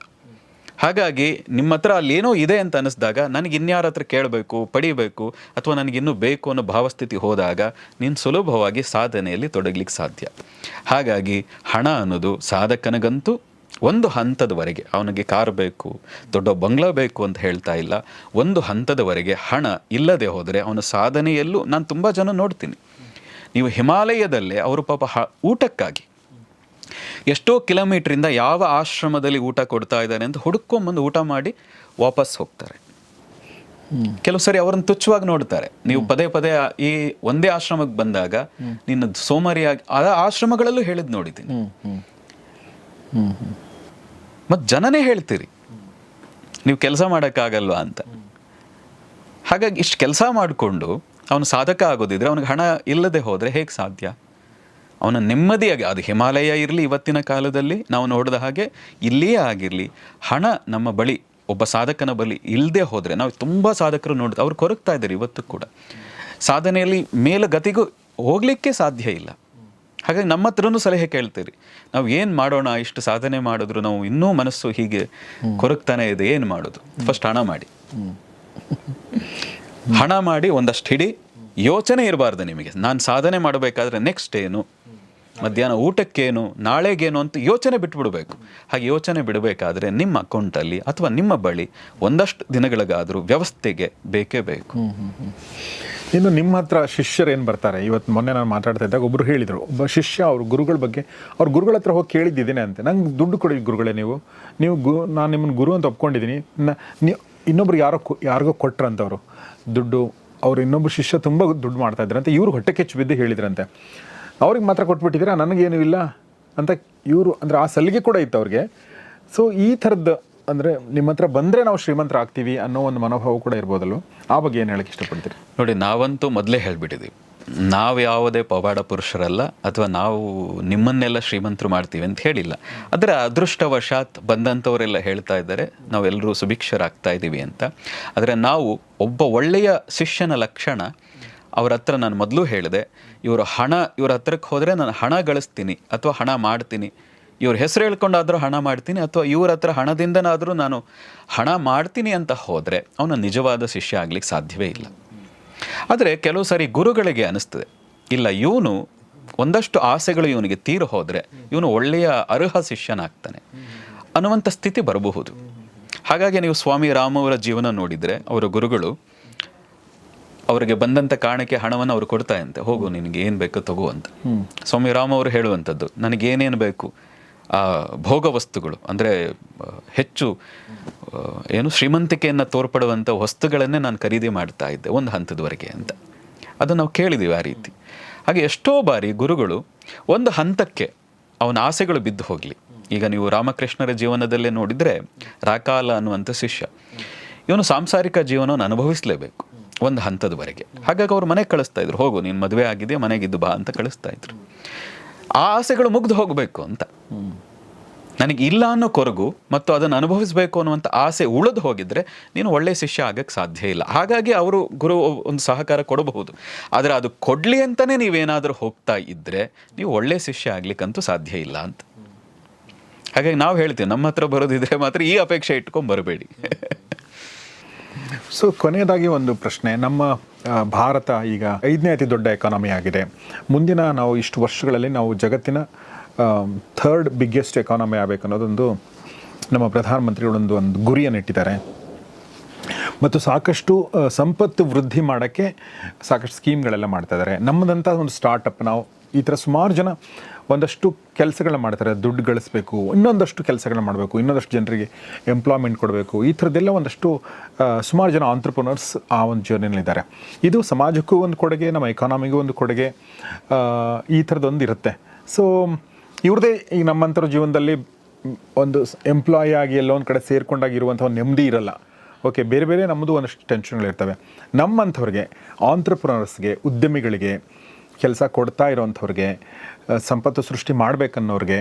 ಹಾಗಾಗಿ ನಿಮ್ಮ ಹತ್ರ ಅಲ್ಲೇನೋ ಇದೆ ಅಂತ ಅನ್ನಿಸ್ದಾಗ ನನಗೆ ಇನ್ಯಾರ ಹತ್ರ ಕೇಳಬೇಕು, ಪಡಿಬೇಕು ಅಥವಾ ನನಗಿನ್ನೂ ಬೇಕು ಅನ್ನೋ ಭಾವಸ್ಥಿತಿ ಹೋದಾಗ ನೀನು ಸುಲಭವಾಗಿ ಸಾಧನೆಯಲ್ಲಿ ತೊಡಗಲಿಕ್ಕೆ ಸಾಧ್ಯ. ಹಾಗಾಗಿ ಹಣ ಅನ್ನೋದು ಸಾಧಕನಿಗಂತೂ ಒಂದು ಹಂತದವರೆಗೆ ಅವನಿಗೆ ಕಾರ್ ಬೇಕು, ದೊಡ್ಡ ಬಂಗ್ಲಾ ಬೇಕು ಅಂತ ಹೇಳ್ತಾ ಇಲ್ಲ. ಒಂದು ಹಂತದವರೆಗೆ ಹಣ ಇಲ್ಲದೆ ಹೋದರೆ ಅವನ ಸಾಧನೆಯಲ್ಲೂ ನಾನು ತುಂಬ ಜನ ನೋಡ್ತೀನಿ. ನೀವು ಹಿಮಾಲಯದಲ್ಲೇ ಅವರು ಪಾಪ ಹ, ಊಟಕ್ಕಾಗಿ ಎಷ್ಟೋ ಕಿಲೋಮೀಟ್ರಿಂದ ಯಾವ ಆಶ್ರಮದಲ್ಲಿ ಊಟ ಕೊಡ್ತಾ ಇದ್ದಾನೆ ಅಂತ ಹುಡುಕೊಂಬಂದು ಊಟ ಮಾಡಿ ವಾಪಸ್ ಹೋಗ್ತಾರೆ. ಕೆಲವು ಸರಿ ಅವರನ್ನು ತುಚ್ಛವಾಗಿ ನೋಡ್ತಾರೆ. ನೀವು ಪದೇ ಪದೇ ಈ ಒಂದೇ ಆಶ್ರಮಕ್ಕೆ ಬಂದಾಗ ನಿನ್ನ ಸೋಮಾರಿಯಾಗಿ ಆ ಆಶ್ರಮಗಳಲ್ಲೂ ಹೇಳಿದ್ ನೋಡಿದ್ದೀನಿ. ಮತ್ತು ಜನನೇ ಹೇಳ್ತೀರಿ. ನೀವು ಕೆಲಸ ಮಾಡೋಕ್ಕಾಗಲ್ವಾ ಅಂತ. ಹಾಗಾಗಿ ಇಷ್ಟು ಕೆಲಸ ಮಾಡಿಕೊಂಡು ಅವನು ಸಾಧಕ ಆಗೋದಿದ್ರೆ ಅವನಿಗೆ ಹಣ ಇಲ್ಲದೆ ಹೋದರೆ ಹೇಗೆ ಸಾಧ್ಯ? ಅವನ ನೆಮ್ಮದಿಯಾಗಿ, ಅದು ಹಿಮಾಲಯ ಇರಲಿ ಇವತ್ತಿನ ಕಾಲದಲ್ಲಿ ನಾವು ನೋಡಿದ ಹಾಗೆ ಇಲ್ಲಿಯೇ ಆಗಿರಲಿ, ಹಣ ನಮ್ಮ ಬಳಿ, ಒಬ್ಬ ಸಾಧಕನ ಬಳಿ ಇಲ್ಲದೆ ಹೋದರೆ, ನಾವು ತುಂಬ ಸಾಧಕರು ನೋಡಿದ, ಅವ್ರು ಕೊರಗ್ತಾ ಇದ್ದಾರೆ ಇವತ್ತು ಕೂಡ. ಸಾಧನೆಯಲ್ಲಿ ಮೇಲುಗತಿಗೂ ಹೋಗಲಿಕ್ಕೆ ಸಾಧ್ಯ ಇಲ್ಲ. ಹಾಗಾಗಿ ನಮ್ಮ ಹತ್ರನೂ ಸಲಹೆ ಕೇಳ್ತೀರಿ. ನಾವು ಏನು ಮಾಡೋಣ, ಇಷ್ಟು ಸಾಧನೆ ಮಾಡಿದ್ರು ನಾವು ಇನ್ನೂ ಮನಸ್ಸು ಹೀಗೆ ಕೊರಗ್ತಾನೆ ಇದೆ, ಏನು ಮಾಡೋದು? ಫಸ್ಟ್ ಹಣ ಮಾಡಿ. ಹಣ ಮಾಡಿ ಒಂದಷ್ಟು ಹಿಡಿ, ಯೋಚನೆ ಇರಬಾರ್ದು ನಿಮಗೆ. ನಾನು ಸಾಧನೆ ಮಾಡಬೇಕಾದ್ರೆ ನೆಕ್ಸ್ಟ್ ಏನು? ಮಧ್ಯಾಹ್ನ ಊಟಕ್ಕೇನು, ನಾಳೆಗೇನು ಅಂತ ಯೋಚನೆ ಬಿಟ್ಬಿಡಬೇಕು. ಹಾಗೆ ಯೋಚನೆ ಬಿಡಬೇಕಾದ್ರೆ ನಿಮ್ಮ ಅಕೌಂಟಲ್ಲಿ ಅಥವಾ ನಿಮ್ಮ ಬಳಿ ಒಂದಷ್ಟು ದಿನಗಳಿಗಾದರೂ ವ್ಯವಸ್ಥೆಗೆ ಬೇಕೇ ಬೇಕು. ಇನ್ನು ನಿಮ್ಮ ಹತ್ರ ಶಿಷ್ಯರು ಏನು ಬರ್ತಾರೆ? ಇವತ್ತು ಮೊನ್ನೆ ನಾನು ಮಾತಾಡ್ತಾ ಇದ್ದಾಗ ಒಬ್ಬರು ಹೇಳಿದರು. ಒಬ್ಬ ಶಿಷ್ಯ ಅವ್ರ ಗುರುಗಳ ಬಗ್ಗೆ, ಅವ್ರ ಗುರುಗಳ ಹತ್ರ ಹೋಗಿ ಕೇಳಿದ್ದೀನಿ ಅಂತೆ. ನಂಗೆ ದುಡ್ಡು ಕೊಡಿ ಗುರುಗಳೇ ನೀವು. ನೀವು ಗು, ನಾನು ನಿಮ್ಮನ್ನು ಗುರು ಅಂತ ಒಪ್ಕೊಂಡಿದ್ದೀನಿ ನೀವು ಇನ್ನೊಬ್ರು ಯಾರೋ ಯಾರಿಗೋ ಕೊಟ್ರಂತವರು. ದುಡ್ಡು, ಅವ್ರು ಇನ್ನೊಬ್ಬರು ಶಿಷ್ಯ ತುಂಬ ದುಡ್ಡು ಮಾಡ್ತಾ ಇದ್ರಂತೆ. ಇವರು ಹೊಟ್ಟೆ ಕೆಚ್ಚು ಬಿದ್ದು ಹೇಳಿದ್ರಂತೆ. ಅವ್ರಿಗೆ ಮಾತ್ರ ಕೊಟ್ಬಿಟ್ಟಿದ್ದೀರಾ? ನನಗೇನು ಇಲ್ಲ ಅಂತ ಇವರು ಅಂದರೆ ಆ ಸಲಿಗೆ ಕೂಡ ಇತ್ತು ಅವ್ರಿಗೆ. ಸೊ ಈ ಥರದ್ದು ಅಂದರೆ ನಿಮ್ಮ ಹತ್ರ ಬಂದರೆ ನಾವು ಶ್ರೀಮಂತರ ಆಗ್ತೀವಿ ಅನ್ನೋ ಒಂದು ಮನೋಭಾವ ಕೂಡ ಇರ್ಬೋದಲ್ಲ ಆ ಬಗ್ಗೆ ಏನು ಹೇಳಕ್ಕೆ ಇಷ್ಟಪಡ್ತೀರಿ? ನೋಡಿ, ನಾವಂತೂ ಮೊದಲೇ ಹೇಳಿಬಿಟ್ಟಿದ್ದೀವಿ ನಾವು ಯಾವುದೇ ಪವಾಡ ಪುರುಷರಲ್ಲ ಅಥವಾ ನಾವು ನಿಮ್ಮನ್ನೆಲ್ಲ ಶ್ರೀಮಂತರು ಮಾಡ್ತೀವಿ ಅಂತ ಹೇಳಿಲ್ಲ. ಆದರೆ ಅದೃಷ್ಟವಶಾತ್ ಬಂದಂಥವರೆಲ್ಲ ಹೇಳ್ತಾ ಇದ್ದಾರೆ, ನಾವೆಲ್ಲರೂ ಸುಭಿಕ್ಷರಾಗ್ತಾ ಇದ್ದೀವಿ ಅಂತ. ಆದರೆ ನಾವು ಒಬ್ಬ ಒಳ್ಳೆಯ ಶಿಷ್ಯನ ಲಕ್ಷಣ ಅವ್ರ ಹತ್ರ ನಾನು ಮೊದಲು ಹೇಳಿದೆ, ಇವರು ಹಣ, ಇವ್ರ ಹತ್ರಕ್ಕೆ ಹೋದರೆ ನಾನು ಹಣ ಗಳಿಸ್ತೀನಿ ಅಥವಾ ಹಣ ಮಾಡ್ತೀನಿ. ಇವ್ರ ಹೆಸರು ಹೇಳ್ಕೊಂಡಾದರೂ ಹಣ ಮಾಡ್ತೀನಿ ಅಥವಾ ಇವ್ರ ಹತ್ರ ಹಣದಿಂದನಾದರೂ ನಾನು ಹಣ ಮಾಡ್ತೀನಿ ಅಂತ ಹೋದರೆ ಅವನ ನಿಜವಾದ ಶಿಷ್ಯ ಆಗ್ಲಿಕ್ಕೆ ಸಾಧ್ಯವೇ ಇಲ್ಲ. ಆದರೆ ಕೆಲವು ಸಾರಿ ಗುರುಗಳಿಗೆ ಅನಿಸ್ತದೆ, ಇಲ್ಲ ಇವನು ಒಂದಷ್ಟು ಆಸೆಗಳು ಇವನಿಗೆ ತೀರು ಹೋದರೆ ಇವನು ಒಳ್ಳೆಯ ಅರ್ಹ ಶಿಷ್ಯನಾಗ್ತಾನೆ ಅನ್ನುವಂಥ ಸ್ಥಿತಿ ಬರಬಹುದು. ಹಾಗಾಗಿ ನೀವು ಸ್ವಾಮಿ ರಾಮವರ ಜೀವನ ನೋಡಿದರೆ, ಅವರ ಗುರುಗಳು ಅವರಿಗೆ ಬಂದಂಥ ಕಾರಣಕ್ಕೆ ಹಣವನ್ನು ಅವರು ಕೊಡ್ತಾಯಂತೆ ಹೋಗು ನಿನಗೆ ಏನು ಬೇಕೋ ತಗೋ ಅಂತ. ಸ್ವಾಮಿ ರಾಮ ಅವರು ಹೇಳುವಂಥದ್ದು ನನಗೇನೇನು ಬೇಕು ಆ ಭೋಗ ವಸ್ತುಗಳು ಅಂದರೆ ಹೆಚ್ಚು ಏನು ಶ್ರೀಮಂತಿಕೆಯನ್ನು ತೋರ್ಪಡುವಂಥ ವಸ್ತುಗಳನ್ನೇ ನಾನು ಖರೀದಿ ಮಾಡ್ತಾ ಇದ್ದೆ ಒಂದು ಹಂತದವರೆಗೆ ಅಂತ. ಅದು ನಾವು ಕೇಳಿದ್ದೀವಿ ಆ ರೀತಿ. ಹಾಗೆ ಎಷ್ಟೋ ಬಾರಿ ಗುರುಗಳು ಒಂದು ಹಂತಕ್ಕೆ ಅವನ ಆಸೆಗಳು ಬಿದ್ದು ಹೋಗಲಿ. ಈಗ ನೀವು ರಾಮಕೃಷ್ಣರ ಜೀವನದಲ್ಲೇ ನೋಡಿದರೆ ರಾಕಾಲ ಅನ್ನುವಂಥ ಶಿಷ್ಯ ಇವನು ಸಾಂಸಾರಿಕ ಜೀವನವನ್ನು ಅನುಭವಿಸಲೇಬೇಕು. ಒಂದು ಹಂತದವರೆಗೆ. ಹಾಗಾಗಿ ಅವ್ರು ಮನೆಗೆ ಕಳಿಸ್ತಾ ಇದ್ರು ಹೋಗು ನೀನು ಮದುವೆ ಆಗಿದೆ ಮನೆಗಿದ್ದು ಬಾ ಅಂತ ಕಳಿಸ್ತಾ ಇದ್ರು. ಆ ಆಸೆಗಳು ಮುಗ್ದು ಹೋಗಬೇಕು ಅಂತ. ನನಗೆ ಇಲ್ಲ ಅನ್ನೋ ಕೊರಗು ಮತ್ತು ಅದನ್ನು ಅನುಭವಿಸಬೇಕು ಅನ್ನುವಂಥ ಆಸೆ ಉಳಿದು ಹೋಗಿದ್ರೆ ನೀನು ಒಳ್ಳೆಯ ಶಿಷ್ಯ ಆಗಕ್ಕೆ ಸಾಧ್ಯ ಇಲ್ಲ. ಹಾಗಾಗಿ ಅವರು ಗುರು ಒಂದು ಸಹಕಾರ ಕೊಡಬಹುದು. ಆದರೆ ಅದು ಕೊಡಲಿ ಅಂತಲೇ ನೀವೇನಾದರೂ ಹೋಗ್ತಾ ಇದ್ದರೆ ನೀವು ಒಳ್ಳೆಯ ಶಿಷ್ಯ ಆಗ್ಲಿಕ್ಕಂತೂ ಸಾಧ್ಯ ಇಲ್ಲ ಅಂತ. ಹಾಗಾಗಿ ನಾವು ಹೇಳ್ತೀವಿ ನಮ್ಮ ಹತ್ರ ಬರೋದಿದ್ರೆ ಮಾತ್ರ ಈ ಅಪೇಕ್ಷೆ ಇಟ್ಕೊಂಡು ಬರಬೇಡಿ. ಸೊ ಕೊನೆಯದಾಗಿ ಒಂದು ಪ್ರಶ್ನೆ. ನಮ್ಮ ಭಾರತ ಈಗ ಐದನೇ ಅತಿ ದೊಡ್ಡ ಎಕಾನಮಿ ಆಗಿದೆ. ಮುಂದಿನ ನಾವು ಇಷ್ಟು ವರ್ಷಗಳಲ್ಲಿ ನಾವು ಜಗತ್ತಿನ ಥರ್ಡ್ ಬಿಗ್ಗೆಸ್ಟ್ ಎಕಾನಮಿ ಆಗಬೇಕು ಅನ್ನೋದೊಂದು ನಮ್ಮ ಪ್ರಧಾನಮಂತ್ರಿಗಳೊಂದು ಒಂದು ಗುರಿಯನ್ನು ಇಟ್ಟಿದ್ದಾರೆ. ಮತ್ತು ಸಾಕಷ್ಟು ಸಂಪತ್ತು ವೃದ್ಧಿ ಮಾಡೋಕ್ಕೆ ಸಾಕಷ್ಟು ಸ್ಕೀಮ್ಗಳೆಲ್ಲ ಮಾಡ್ತಾ ಇದ್ದಾರೆ. ನಮ್ಮದಂಥ ಒಂದು ಸ್ಟಾರ್ಟಪ್ ನಾವು ಈ ಥರ ಸುಮಾರು ಜನ ಒಂದಷ್ಟು ಕೆಲಸಗಳನ್ನ ಮಾಡ್ತಾರೆ, ದುಡ್ಡು ಗಳಿಸ್ಬೇಕು, ಇನ್ನೊಂದಷ್ಟು ಕೆಲಸಗಳನ್ನ ಮಾಡಬೇಕು, ಇನ್ನೊಂದಷ್ಟು ಜನರಿಗೆ ಎಂಪ್ಲಾಯ್ಮೆಂಟ್ ಕೊಡಬೇಕು, ಈ ಥರದ್ದೆಲ್ಲ ಒಂದಷ್ಟು ಸುಮಾರು ಜನ ಆಂಟ್ರಪ್ರನರ್ಸ್ ಆ ಒಂದು ಜರ್ನಿನಲ್ಲಿದ್ದಾರೆ ಇದು ಸಮಾಜಕ್ಕೂ ಒಂದು ಕೊಡುಗೆ, ನಮ್ಮ ಎಕಾನಮಿಗೂ ಒಂದು ಕೊಡುಗೆ ಈ ಥರದ್ದೊಂದು ಇರುತ್ತೆ. ಸೊ ಇವ್ರದ್ದೇ ಈಗ ನಮ್ಮಂಥರ ಜೀವನದಲ್ಲಿ ಒಂದು ಎಂಪ್ಲಾಯಿ ಆಗಿ ಎಲ್ಲೋ ಒಂದು ಕಡೆ ಸೇರ್ಕೊಂಡಾಗಿರುವಂಥ ಒಂದು ನೆಮ್ಮದಿ ಇರಲ್ಲ. ಓಕೆ ಬೇರೆ ಬೇರೆ ನಮ್ಮದು ಒಂದಷ್ಟು ಟೆನ್ಷನ್ಗಳಿರ್ತವೆ ನಮ್ಮಂಥವ್ರಿಗೆ ಆಂಟ್ರಪ್ರನರ್ಸ್ಗೆ ಉದ್ಯಮಿಗಳಿಗೆ ಕೆಲಸ ಕೊಡ್ತಾ ಇರೋವಂಥವ್ರಿಗೆ ಸಂಪತ್ತು ಸೃಷ್ಟಿ ಮಾಡಬೇಕನ್ನೋರಿಗೆ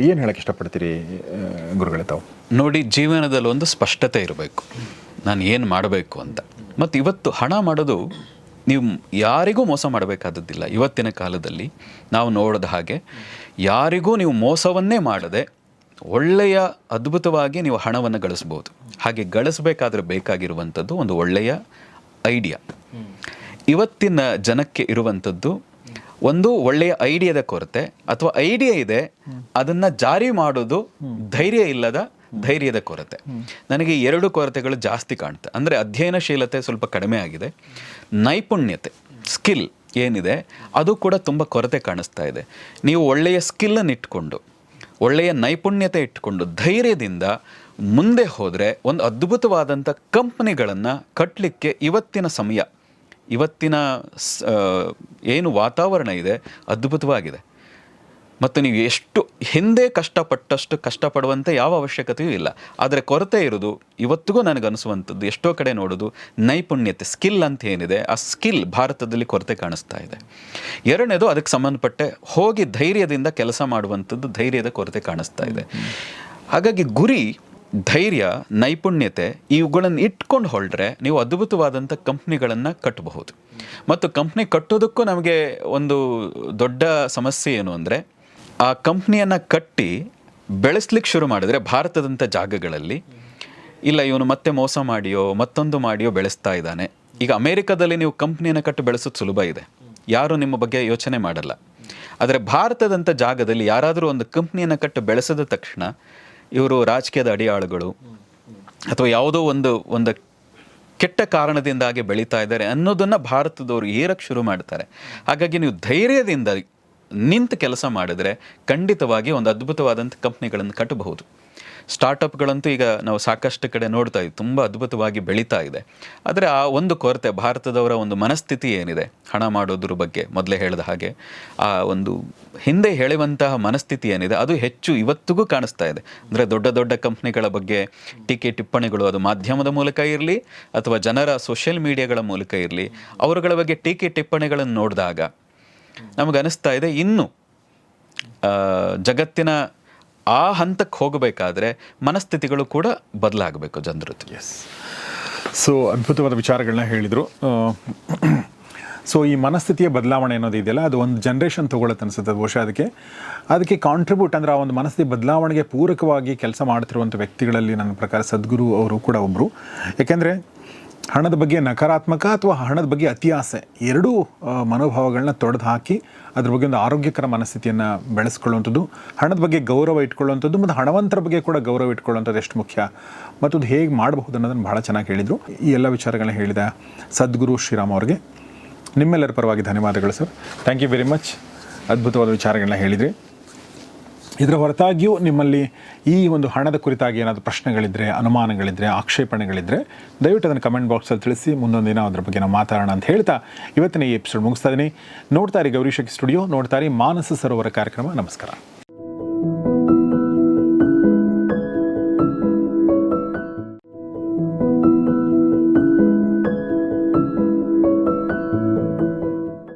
ಏನು ಹೇಳಕ್ಕೆ ಇಷ್ಟಪಡ್ತೀರಿ ಗುರುಗಳೇ ತಾವು? ನೋಡಿ, ಜೀವನದಲ್ಲಿ ಒಂದು ಸ್ಪಷ್ಟತೆ ಇರಬೇಕು. ನಾನು ಏನು ಮಾಡಬೇಕು ಅಂತ. ಮತ್ತು ಇವತ್ತು ಹಣ ಮಾಡೋದು ನೀವು ಯಾರಿಗೂ ಮೋಸ ಮಾಡಬೇಕಾದದ್ದಿಲ್ಲ. ಇವತ್ತಿನ ಕಾಲದಲ್ಲಿ ನಾವು ನೋಡಿದ ಹಾಗೆ ಯಾರಿಗೂ ನೀವು ಮೋಸವನ್ನೇ ಮಾಡದೆ ಒಳ್ಳೆಯ ಅದ್ಭುತವಾಗಿ ನೀವು ಹಣವನ್ನು ಗಳಿಸ್ಬೋದು. ಹಾಗೆ ಗಳಿಸಬೇಕಾದ್ರೆ ಬೇಕಾಗಿರುವಂಥದ್ದು ಒಂದು ಒಳ್ಳೆಯ ಐಡಿಯಾ. ಇವತ್ತಿನ ಜನಕ್ಕೆ ಇರುವಂಥದ್ದು ಒಂದು ಒಳ್ಳೆಯ ಐಡಿಯಾದ ಕೊರತೆ ಅಥವಾ ಐಡಿಯಾ ಇದೆ, ಅದನ್ನ ಜಾರಿ ಮಾಡೋದು ಧೈರ್ಯ ಇಲ್ಲದ ಧೈರ್ಯದ ಕೊರತೆ. ನನಗೆ ಎರಡು ಕೊರತೆಗಳು ಜಾಸ್ತಿ ಕಾಣುತ್ತೆ ಅಂದರೆ ಅಧ್ಯಯನಶೀಲತೆ ಸ್ವಲ್ಪ ಕಡಿಮೆ ಆಗಿದೆ. ನೈಪುಣ್ಯತೆ, ಸ್ಕಿಲ್ ಏನಿದೆ, ಅದು ಕೂಡ ತುಂಬ ಕೊರತೆ ಕಾಣಿಸ್ತಾ ಇದೆ. ನೀವು ಒಳ್ಳೆಯ ಸ್ಕಿಲ್ಲನ್ನು ಇಟ್ಕೊಂಡು, ಒಳ್ಳೆಯ ನೈಪುಣ್ಯತೆ ಇಟ್ಕೊಂಡು ಧೈರ್ಯದಿಂದ ಮುಂದೆ ಹೋದರೆ ಒಂದು ಅದ್ಭುತವಾದಂಥ ಕಂಪ್ನಿಗಳನ್ನು ಕಟ್ಟಲಿಕ್ಕೆ ಇವತ್ತಿನ ಸಮಯ ಇವತ್ತಿನ ಏನು ವಾತಾವರಣ ಇದೆ ಅದ್ಭುತವಾಗಿದೆ. ಮತ್ತು ನೀವು ಎಷ್ಟು ಹಿಂದೆ ಕಷ್ಟಪಟ್ಟಷ್ಟು ಕಷ್ಟಪಡುವಂಥ ಯಾವ ಅವಶ್ಯಕತೆಯೂ ಇಲ್ಲ. ಆದರೆ ಕೊರತೆ ಇರೋದು, ಇವತ್ತಿಗೂ ನನಗನ್ನಿಸುವಂಥದ್ದು ಎಷ್ಟೋ ಕಡೆ ನೋಡೋದು, ನೈಪುಣ್ಯತೆ, ಸ್ಕಿಲ್ ಅಂತ ಏನಿದೆ, ಆ ಸ್ಕಿಲ್ ಭಾರತದಲ್ಲಿ ಕೊರತೆ ಕಾಣಿಸ್ತಾ ಇದೆ. ಎರಡನೇದು ಅದಕ್ಕೆ ಸಂಬಂಧಪಟ್ಟೆ ಹೋಗಿ ಧೈರ್ಯದಿಂದ ಕೆಲಸ ಮಾಡುವಂಥದ್ದು ಧೈರ್ಯದ ಕೊರತೆ ಕಾಣಿಸ್ತಾ ಇದೆ. ಹಾಗಾಗಿ ಗುರಿ ಧೈರ್ಯ, ನೈಪುಣ್ಯತೆ ಇವುಗಳನ್ನು ಇಟ್ಕೊಂಡು ಹೊರಡ್ರೆ ನೀವು ಅದ್ಭುತವಾದಂಥ ಕಂಪ್ನಿಗಳನ್ನು ಕಟ್ಟಬಹುದು ಮತ್ತು ಕಂಪ್ನಿ ಕಟ್ಟೋದಕ್ಕೂ ನಮಗೆ ಒಂದು ದೊಡ್ಡ ಸಮಸ್ಯೆ ಏನು ಅಂದರೆ, ಆ ಕಂಪ್ನಿಯನ್ನು ಕಟ್ಟಿ ಬೆಳೆಸ್ಲಿಕ್ಕೆ ಶುರು ಮಾಡಿದ್ರೆ ಭಾರತದಂಥ ಜಾಗಗಳಲ್ಲಿ, ಇಲ್ಲ ಇವನು ಮತ್ತೆ ಮೋಸ ಮಾಡಿಯೋ, ಮತ್ತೊಂದು ಮಾಡಿಯೋ ಬೆಳೆಸ್ತಾ ಇದ್ದಾನೆ. ಈಗ ಅಮೇರಿಕಾದಲ್ಲಿ ನೀವು ಕಂಪ್ನಿಯನ್ನು ಕಟ್ಟಿ ಬೆಳೆಸೋದು ಸುಲಭ ಇದೆ. ಯಾರು ನಿಮ್ಮ ಬಗ್ಗೆ ಯೋಚನೆ ಮಾಡಲ್ಲ. ಆದರೆ ಭಾರತದಂಥ ಜಾಗದಲ್ಲಿ ಯಾರಾದರೂ ಒಂದು ಕಂಪ್ನಿಯನ್ನು ಕಟ್ಟಿ ಬೆಳೆಸಿದ ತಕ್ಷಣ ಇವರು ರಾಜಕೀಯದ ಅಡಿಯಾಳುಗಳು. ಅಥವಾ ಯಾವುದೋ ಒಂದು ಒಂದು ಕೆಟ್ಟ ಕಾರಣದಿಂದಾಗಿ ಬೆಳೀತಾ ಇದ್ದಾರೆ ಅನ್ನೋದನ್ನು ಭಾರತದವರು ಏರಕ್ಕೆ ಶುರು ಮಾಡ್ತಾರೆ. ಹಾಗಾಗಿ ನೀವು ಧೈರ್ಯದಿಂದ ನಿಂತು ಕೆಲಸ ಮಾಡಿದರೆ ಖಂಡಿತವಾಗಿ ಒಂದು ಅದ್ಭುತವಾದಂಥ ಕಂಪ್ನಿಗಳನ್ನು ಕಟ್ಟಬಹುದು. ಸ್ಟಾರ್ಟಪ್ಗಳಂತೂ ಈಗ ನಾವು ಸಾಕಷ್ಟು ಕಡೆ ನೋಡ್ತಾ ಇದ್ದೀವಿ. ತುಂಬ ಅದ್ಭುತವಾಗಿ ಬೆಳೀತಾ ಇದೆ. ಆದರೆ ಆ ಒಂದು ಕೊರತೆ, ಭಾರತದವರ ಒಂದು ಮನಸ್ಥಿತಿ ಏನಿದೆ? ಹಣ ಮಾಡೋದ್ರ ಬಗ್ಗೆ ಮೊದಲೇ ಹೇಳಿದ ಹಾಗೆ, ಆ ಒಂದು ಹಿಂದೆ ಹೇಳುವಂತಹ ಮನಸ್ಥಿತಿ ಏನಿದೆ, ಅದು ಹೆಚ್ಚು ಇವತ್ತಿಗೂ ಕಾಣಿಸ್ತಾ ಇದೆ. ಅಂದರೆ ದೊಡ್ಡ ದೊಡ್ಡ ಕಂಪ್ನಿಗಳ ಬಗ್ಗೆ ಟೀಕೆ, ಟಿಪ್ಪಣಿಗಳು ಅದು ಮಾಧ್ಯಮದ ಮೂಲಕ ಇರಲಿ, ಅಥವಾ ಜನರ ಸೋಷಿಯಲ್ ಮೀಡಿಯಾಗಳ ಮೂಲಕ ಇರಲಿ, ಅವರುಗಳ ಬಗ್ಗೆ ಟೀಕೆ, ಟಿಪ್ಪಣಿಗಳನ್ನು ನೋಡಿದಾಗ ನಮಗೆ ಅನಿಸ್ತಾ ಇದೆ ಇನ್ನು ಜಗತ್ತಿನ ಆ ಹಂತಕ್ಕೆ ಹೋಗಬೇಕಾದ್ರೆ ಮನಸ್ಥಿತಿಗಳು ಕೂಡ ಬದಲಾಗಬೇಕು ಜನರದ್ದು. ಎಸ್ ಸೊ ಅದ್ಭುತವಾದ ವಿಚಾರಗಳನ್ನ ಹೇಳಿದರು. ಸೊ ಈ ಮನಸ್ಥಿತಿಯ ಬದಲಾವಣೆ ಅನ್ನೋದು ಇದೆಯಲ್ಲ, ಅದು ಒಂದು ಜನ್ರೇಷನ್ ತೊಗೊಳತ್ತೆ ಅನಿಸುತ್ತೆ ಬಹುಶಃ ಅದಕ್ಕೆ. ಅದಕ್ಕೆ ಕಾಂಟ್ರಿಬ್ಯೂಟ್ ಅಂದರೆ ಆ ಒಂದು ಮನಸ್ಥಿತಿ ಬದಲಾವಣೆಗೆ ಪೂರಕವಾಗಿ ಕೆಲಸ ಮಾಡ್ತಿರುವಂಥ ವ್ಯಕ್ತಿಗಳಲ್ಲಿ ನನ್ನ ಪ್ರಕಾರ ಸದ್ಗುರು ಅವರು ಕೂಡ ಒಬ್ಬರು ಯಾಕೆಂದರೆ ಹಣದ ಬಗ್ಗೆ ನಕಾರಾತ್ಮಕ ಅಥವಾ ಹಣದ ಬಗ್ಗೆ ಅತಿ ಆಸೆ? ಎರಡೂ ಮನೋಭಾವಗಳನ್ನ ತೊಡೆದು ಹಾಕಿ ಅದ್ರ ಬಗ್ಗೆ ಒಂದು ಆರೋಗ್ಯಕರ ಮನಸ್ಥಿತಿಯನ್ನು ಬೆಳೆಸ್ಕೊಳ್ಳುವಂಥದ್ದು, ಹಣದ ಬಗ್ಗೆ ಗೌರವ ಇಟ್ಕೊಳ್ಳುವಂಥದ್ದು ಮತ್ತು ಹಣವಂತರ ಬಗ್ಗೆ ಕೂಡ ಗೌರವ ಇಟ್ಕೊಳ್ಳುವಂಥದ್ದು ಎಷ್ಟು ಮುಖ್ಯ? ಮತ್ತು ಅದು ಹೇಗೆ ಮಾಡಬಹುದು ಅನ್ನೋದನ್ನು ಭಾಳ ಚೆನ್ನಾಗಿ ಹೇಳಿದರು. ಈ ಎಲ್ಲ ವಿಚಾರಗಳನ್ನ ಹೇಳಿದ ಸದ್ಗುರು ಶ್ರೀರಾಮ್ ಅವ್ರಿಗೆ. ನಿಮ್ಮೆಲ್ಲರ ಪರವಾಗಿ ಧನ್ಯವಾದಗಳು sir. Thank you very much ಅದ್ಭುತವಾದ ವಿಚಾರಗಳನ್ನ ಹೇಳಿದ್ರಿ. ಇದರ ಹೊರತಾಗಿಯೂ ನಿಮ್ಮಲ್ಲಿ ಈ ಒಂದು ಹಣದ ಕುರಿತಾಗಿ ಏನಾದರೂ ಪ್ರಶ್ನೆಗಳಿದ್ದರೆ ಅನುಮಾನಗಳಿದ್ದರೆ ಆಕ್ಷೇಪಣೆಗಳಿದ್ದರೆ ದಯವಿಟ್ಟು ಅದನ್ನು ಕಮೆಂಟ್ ಬಾಕ್ಸಲ್ಲಿ ತಿಳಿಸಿ, ಮುಂದೊಂದು ದಿನ ಅದ್ರ ಬಗ್ಗೆ ನಾವು ಮಾತಾಡೋಣ ಅಂತ ಹೇಳ್ತಾ ಇವತ್ತಿನ ಈ ಎಪಿಸೋಡ್ ಮುಗಿಸ್ತಾ ಇದ್ದೀನಿ. ನೋಡ್ತಾರೆ ಇರಿ ಗೌರೀಶಕ್ ಸ್ಟುಡಿಯೋ ನೋಡ್ತಾರೆ ಮಾನಸ ಸರೋವರ ಕಾರ್ಯಕ್ರಮ. ನಮಸ್ಕಾರ.